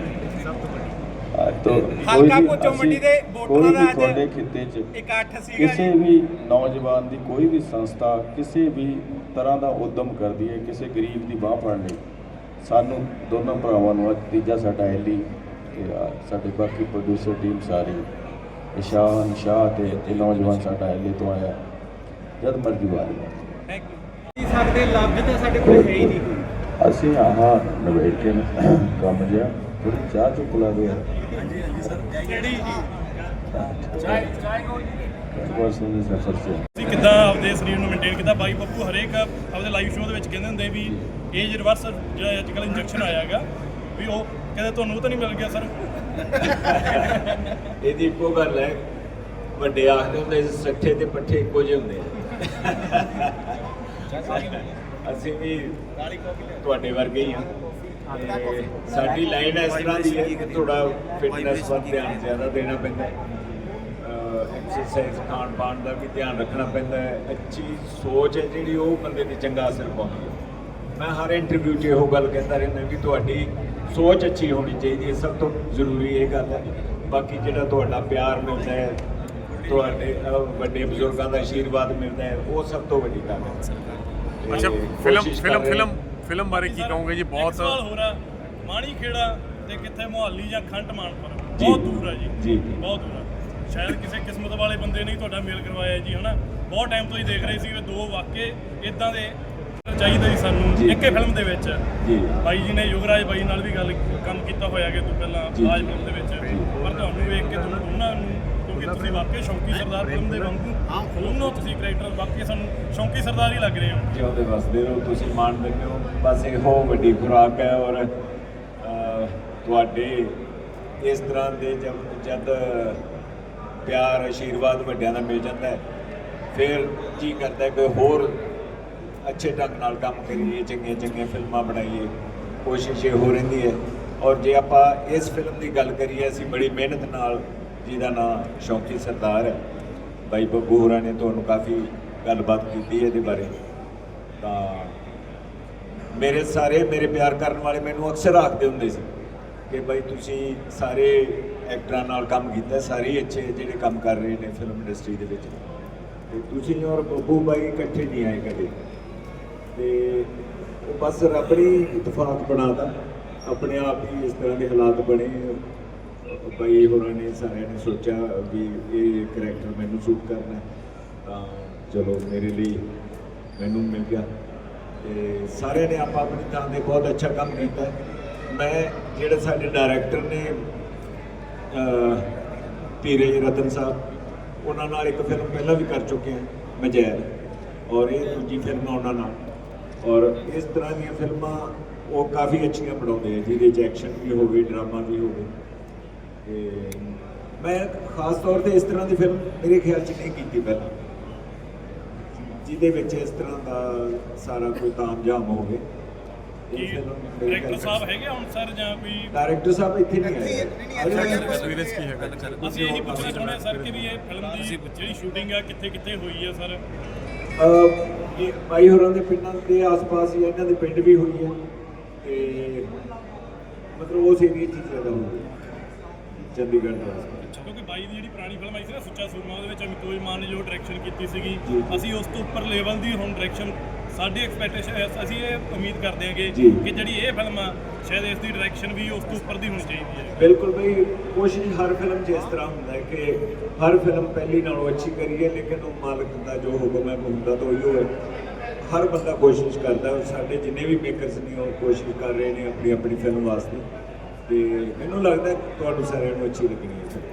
ਆ ਤੋਂ ਹਲਕਾ ਭੁੱਚੋ ਮੰਡੀ ਦੇ ਵੋਟਰਾਂ ਕੋਈ ਦਾ ਵੀ ਅੱਜ ਤੁਹਾਡੇ ਖਿੱਤੇ 'ਚ ਇਕੱਠ ਸੀਗਾ ਕਿਸੇ ਜੀ। ਵੀ ਨੌਜਵਾਨ ਦੀ ਕੋਈ ਵੀ ਸੰਸਥਾ ਕਿਸੇ ਵੀ ਤਰ੍ਹਾਂ ਦਾ ਉਦਮ ਕਰਦੀ ਹੈ ਕਿਸੇ ਗਰੀਬ ਦੀ ਬਾਹ ਫੜਨ ਲਈ। ਸਾਨੂੰ ਦੋਨੋਂ ਭਰਾਵਾਂ ਨੂੰ ਅੱਜ ਤੀਜਾ ਸਾਡਾ ਐਲੀ ਤੇ ਆਹ ਸਾਡੇ ਬਾਕੀ ਪ੍ਰੋਡਿਊਸਰ ਟੀਮ ਸਾਰੀ ਇਸ਼ਾਨ ਸ਼ਾਹ ਤੇ ਇਹ ਨੌਜਵਾਨ ਸਾਡਾ ਐਲੀ ਤੋਂ ਆਇਆ। ਜਦ ਮਰਜ਼ੀ ਲਫ਼ਜ਼ ਤਾਂ ਸਾਡੇ ਕੋਲ ਹੈ ਹੀ ਨਹੀਂ। ਕੋਈ ਅਸੀਂ ਆਹ ਨਵੇੜ ਕੇ ਨਾ ਕੰਮ ਜਿਆ ਥੋੜੀ ਚਾਹ ਚੁੱਕ ਲਾ ਦੇ ਯਾਰ। ਕਿਹੜੀ ਜੀ ਚਾਹ ਚਾਹ ਕੋਈ ਦੇ ਸਫਰ ਸੇ ਤੁਸੀਂ ਕਿੱਦਾਂ ਆਪਦੇ ਸਰੀਰ ਨੂੰ ਮੇਨਟੇਨ ਕੀਤਾ? ਬਾਈ ਬੱਬੂ ਹਰੇਕ ਆਪਦੇ ਲਾਈਵ ਸ਼ੋਅ ਦੇ ਵਿੱਚ ਕਹਿੰਦੇ ਹੁੰਦੇ ਵੀ ਏਜ ਰਿਵਰਸ ਜਿਹੜਾ ਅੱਜ ਕੱਲ੍ਹ ਇੰਜੈਕਸ਼ਨ ਆਇਆ ਹੈਗਾ ਵੀ ਉਹ ਕਹਿੰਦੇ ਤੁਹਾਨੂੰ ਉਹ ਤਾਂ ਨਹੀਂ ਮਿਲ ਗਿਆ ਸਰ ਇਹਦੀ ਇੱਕੋ ਗੱਲ ਹੈ ਵੱਡੇ ਆਖਦੇ ਹੁੰਦੇ ਸੀ ਸੱਠੇ ਤੇ ਪੱਠੇ ਇੱਕੋ ਜਿਹੇ ਹੁੰਦੇ ਆ। ਅਸੀਂ ਵੀ ਤੁਹਾਡੇ ਵਰਗੇ ਹੀ ਹਾਂ ਤੇ ਸਾਡੀ ਲਾਈਨ ਇਸ ਤਰ੍ਹਾਂ ਦੀ ਹੈ ਕਿ ਥੋੜਾ ਫਿਟਨੈਸ ਵੱਲ ਧਿਆਨ ਜ਼ਿਆਦਾ ਦੇਣਾ ਪੈਂਦਾ ਹੈ। ਐਕਸਰਸਾਈਜ਼ ਖਾਣ ਪਾਣ ਦਾ ਵੀ ਧਿਆਨ ਰੱਖਣਾ ਪੈਂਦਾ ਹੈ। ਅੱਛੀ ਸੋਚ ਹੈ ਜਿਹੜੀ ਉਹ ਬੰਦੇ ਤੇ ਚੰਗਾ ਅਸਰ ਪਾਉਂਦੀ ਹੈ। ਮੈਂ ਹਰ ਇੰਟਰਵਿਊ 'ਚ ਇਹੋ ਗੱਲ ਕਹਿੰਦਾ ਰਹਿੰਦਾ ਵੀ ਤੁਹਾਡੀ ਸੋਚ ਅੱਛੀ ਹੋਣੀ ਚਾਹੀਦੀ ਹੈ। ਸਭ ਤੋਂ ਜ਼ਰੂਰੀ ਇਹ ਗੱਲ ਹੈ। ਬਾਕੀ ਜਿਹੜਾ ਤੁਹਾਡਾ ਪਿਆਰ ਮਿਲਦਾ ਹੈ ਤੁਹਾਡੇ ਵੱਡੇ ਬਜ਼ੁਰਗਾਂ ਦਾ ਆਸ਼ੀਰਵਾਦ ਮਿਲਦਾ ਹੈ ਉਹ ਸਭ ਤੋਂ ਵੱਡੀ ਗੱਲ ਹੈ। ਅੱਛਾ ਫਿਲਮ ਫਿਲਮ ਫਿਲਮ ਫਿਲਮ ਬਾਰੇ ਕੀ ਕਹੋਗੇ ਜੀ? ਬਹੁਤ ਸਵਾਲ ਹੋਰ ਆ। ਮਾਣੀ ਖੇੜਾ ਤੇ ਕਿੱਥੇ ਮੁਹੱਲੀ ਜਾਂ ਖੰਡ ਮਾਨਪੁਰ ਜੀ। ਬਹੁਤ ਦੂਰ ਆ ਜੀ। ਜੀ, ਜੀ। ਬਹੁਤ ਦੂਰ ਆ। ਸ਼ਾਇਦ ਕਿਸੇ ਕਿਸਮਤ ਵਾਲੇ ਬੰਦੇ ਨੇ ਹੀ ਤੁਹਾਡਾ ਮੇਲ ਕਰਵਾਇਆ ਜੀ ਹਨਾ? ਬਹੁਤ ਟਾਈਮ ਤੋਂ ਹੀ ਦੇਖ ਰਹੇ ਸੀ ਵੀ ਦੋ ਵਾਕੇ ਇਦਾਂ ਦੇ ਚਾਹੀਦੇ ਸੀ ਸਾਨੂੰ ਜੀ। ਇੱਕੇ ਫਿਲਮ ਦੇ ਵਿੱਚ। ਜੀ। ਬਾਈ ਜੀ ਨੇ ਯੁਵਰਾਜ ਬਾਈ ਨਾਲ ਵੀ ਗੱਲ ਕੰਮ ਕੀਤਾ ਹੋਇਆ ਕਿ ਤੂੰ ਪਹਿਲਾਂ ਜੀ। ਰਾਜ ਫਿਲਮ ਦੇ ਵਿੱਚ। ਪਰ ਤੁਹਾਨੂੰ ਵੇਖ ਕੇ ਤੁਹਾਨੂੰ ਦੋਨਾਂ ਨੂੰ ਕਿਉਂਕਿ ਤੁਸੀਂ ਵਾਕਈ ਸ਼ੌਂਕੀ ਸਰਦਾਰ ਫਿਲਮ ਦੇ ਵਾਂਗੂ ਦੋਨੋਂ ਤੁਸੀਂ ਕਰੈਕਟਰ ਵਾਕਈ ਸਾਨੂੰ ਸ਼ੌਂਕੀ ਸਰਦਾਰ ਹੀ ਲੱਗ ਰਹੇ ਹੋ। ਜਿਉਂਦੇ ਵਸਦੇ ਰਹੋ ਤੁਸੀਂ ਮਾਣ ਦਿੰਦੇ ਹੋ। ਬਸ ਇਹੋ ਵੱਡੀ ਖੁਰਾਕ ਹੈ ਔਰ ਤੁਹਾਡੇ ਇਸ ਤਰ੍ਹਾਂ ਦੇ ਜਦ ਜਦ ਪਿਆਰ ਆਸ਼ੀਰਵਾਦ ਵੱਡਿਆਂ ਦਾ ਮਿਲ ਜਾਂਦਾ ਹੈ, ਫਿਰ ਕੀ ਕਰਦਾ ਕਿ ਹੋਰ ਅੱਛੇ ਢੰਗ ਨਾਲ ਕੰਮ ਕਰੀਏ, ਚੰਗੀਆਂ ਚੰਗੀਆਂ ਫਿਲਮਾਂ ਬਣਾਈਏ, ਕੋਸ਼ਿਸ਼ ਇਹ ਹੋ ਰਹਿੰਦੀ ਹੈ। ਔਰ ਜੇ ਆਪਾਂ ਇਸ ਫਿਲਮ ਦੀ ਗੱਲ ਕਰੀਏ, ਅਸੀਂ ਬੜੀ ਮਿਹਨਤ ਨਾਲ ਜਿਹਦਾ ਨਾਮ ਸ਼ੌਕੀ ਸਰਦਾਰ ਹੈ। ਬਾਈ ਬੱਬੂ ਹੋਰਾਂ ਨੇ ਤੁਹਾਨੂੰ ਕਾਫੀ ਗੱਲਬਾਤ ਕੀਤੀ ਇਹਦੇ ਬਾਰੇ। ਤਾਂ ਮੇਰੇ ਸਾਰੇ ਮੇਰੇ ਪਿਆਰ ਕਰਨ ਵਾਲੇ ਮੈਨੂੰ ਅਕਸਰ ਆਖਦੇ ਹੁੰਦੇ ਸੀ ਕਿ ਬਾਈ ਤੁਸੀਂ ਸਾਰੇ ਐਕਟਰਾਂ ਨਾਲ ਕੰਮ ਕੀਤਾ, ਸਾਰੇ ਹੀ ਅੱਛੇ ਜਿਹੜੇ ਕੰਮ ਕਰ ਰਹੇ ਨੇ ਫਿਲਮ ਇੰਡਸਟਰੀ ਦੇ ਵਿੱਚ। ਤੇ ਤੁਸੀਂ ਔਰ ਬੱਬੂ ਬਾਈ ਇਕੱਠੇ ਨਹੀਂ ਆਏ ਕਦੇ। ਤੇ ਉਹ ਬਸ ਰੱਬ ਨੇ ਹੀ ਇਤਫਾਕ ਬਣਾਤਾ। ਆਪਣੇ ਆਪ ਹੀ ਇਸ ਤਰ੍ਹਾਂ ਦੇ ਹਾਲਾਤ ਬਣੇ। ਬਾਈ ਹੋਰਾਂ ਨੇ ਸਾਰਿਆਂ ਨੇ ਸੋਚਿਆ ਵੀ ਇਹ ਕਰੈਕਟਰ ਮੈਨੂੰ ਸੂਟ ਕਰਨਾ ਤਾਂ ਚਲੋ ਮੇਰੇ ਲਈ ਮੈਨੂੰ ਮਿਲ ਗਿਆ। ਤੇ ਸਾਰਿਆਂ ਨੇ ਆਪਾਂ ਆਪਣੀ ਥਾਂ ਤੇ ਬਹੁਤ ਅੱਛਾ ਕੰਮ ਕੀਤਾ। ਮੈਂ ਜਿਹੜੇ ਸਾਡੇ ਡਾਇਰੈਕਟਰ ਨੇ ਅਹ, ਧੀਰਜ ਰਤਨ ਸਾਹਿਬ ਉਹਨਾਂ ਨਾਲ ਇੱਕ ਫਿਲਮ ਪਹਿਲਾਂ ਵੀ ਕਰ ਚੁੱਕੇ ਹਾਂ ਮਜੈਦ। ਔਰ ਇਹ ਦੂਜੀ ਫਿਲਮ ਆ ਉਹਨਾਂ ਨਾਲ। ਔਰ ਇਸ ਤਰ੍ਹਾਂ ਦੀਆਂ ਫਿਲਮਾਂ ਉਹ ਕਾਫੀ ਅੱਛੀਆਂ ਬਣਾਉਂਦੇ ਆ ਜਿਹਦੇ 'ਚ ਐਕਸ਼ਨ ਵੀ ਹੋਵੇ ਡਰਾਮਾ ਵੀ ਹੋਵੇ। ਤੇ ਮੈਂ ਖਾਸ ਤੌਰ ਤੇ ਇਸ ਤਰ੍ਹਾਂ ਦੀ ਫਿਲਮ ਮੇਰੇ ਖਿਆਲ 'ਚ ਨਹੀਂ ਕੀਤੀ ਪਹਿਲਾਂ। ਜਿਹਦੇ ਵਿੱਚ ਇਸ ਤਰ੍ਹਾਂ ਦਾ ਸਾਰਾ ਕੋਈ ਤਾਮਝਾਮ ਹੋਵੇ ਡਾਇਰੈਕਟਰ ਸਾਹਿਬ ਹੈਗੇ ਹੁਣ ਸਰ ਜਾਂ ਕੋਈ ਡਾਇਰੈਕਟਰ ਸਾਹਿਬ ਇੱਥੇ ਨਹੀਂ ਆਏ ਕੀ ਹੈਗਾ? ਅਸੀਂ ਇਹੀ ਪੁੱਛਣਾ ਚਾਹੁੰਦੇ ਹਾਂ ਸਰ ਕਿ ਵੀ ਇਹ ਫਿਲਮ ਦੀ ਜਿਹੜੀ ਸ਼ੂਟਿੰਗ ਆ ਕਿੱਥੇ ਕਿੱਥੇ ਹੋਈ ਹੈ ਸਰ? ਇਹ ਬਾਈ ਹੋਰਾਂ ਦੇ ਪਿੰਡਾਂ ਦੇ ਆਸ-ਪਾਸ ਹੀ ਇਹਨਾਂ ਦੇ ਪਿੰਡ ਵੀ ਹੋਈ ਹੈ ਤੇ ਮਤਲਬ ਉਸ ਏਰੀਏ 'ਚ ਹੀ ਜ਼ਿਆਦਾ ਹੋਈ ਚੰਡੀਗੜ੍ਹ ਦੇ ਆਸ-ਪਾਸ। ਕਿਉਂਕਿ ਬਾਈ ਦੀ ਜਿਹੜੀ ਪੁਰਾਣੀ ਫਿਲਮ ਆਈ ਸੀ ਨਾ ਸੁੱਚਾ ਸੂਰਮਾ ਉਹਦੇ ਵਿੱਚ ਅਮਿਤੋਜ ਮਾਨ ਨੇ ਜੋ ਡਾਇਰੈਕਸ਼ਨ ਕੀਤੀ ਸੀਗੀ। ਅਸੀਂ ਉਸ ਤੋਂ ਉੱਪਰ ਲੈਵਲ ਦੀ ਹੁਣ ਡਾਇਰੈਕਸ਼ਨ ਸਾਡੀ ਐਕਸਪੈਕਟੇਸ਼ਨ ਅਸੀਂ ਇਹ ਉਮੀਦ ਕਰਦੇ ਹਾਂਗੇ ਜੀ। ਕਿ ਜਿਹੜੀ ਇਹ ਫਿਲਮ ਆ ਸ਼ਾਇਦ ਇਸ ਦੀ ਡਾਇਰੈਕਸ਼ਨ ਵੀ ਉਸ ਤੋਂ ਉੱਪਰ ਦੀ ਹੋਣੀ ਚਾਹੀਦੀ ਹੈ। ਬਿਲਕੁਲ ਬਈ ਕੋਸ਼ਿਸ਼ ਹਰ ਫਿਲਮ 'ਚ ਇਸ ਤਰ੍ਹਾਂ ਹੁੰਦਾ ਹੈ ਕਿ ਹਰ ਫਿਲਮ ਪਹਿਲੀ ਨਾਲੋਂ ਅੱਛੀ ਕਰੀਏ ਲੇਕਿਨ ਉਹ ਮਾਲਕ ਦਾ ਜੋ ਹੁਕਮ ਹੈ ਹੁੰਦਾ ਤਾਂ ਉਹੀ ਹੋਏ। ਹਰ ਬੰਦਾ ਕੋਸ਼ਿਸ਼ ਕਰਦਾ ਸਾਡੇ ਜਿੰਨੇ ਵੀ ਮੇਕਰਸ ਨੇ ਉਹ ਕੋਸ਼ਿਸ਼ ਕਰ ਰਹੇ ਨੇ ਆਪਣੀ ਆਪਣੀ ਫਿਲਮ ਵਾਸਤੇ। ਤੇ ਮੈਨੂੰ ਲੱਗਦਾ ਤੁਹਾਨੂੰ ਸਾਰਿਆਂ ਨੂੰ ਅੱਛੀ ਲੱਗਣੀ ਹੈ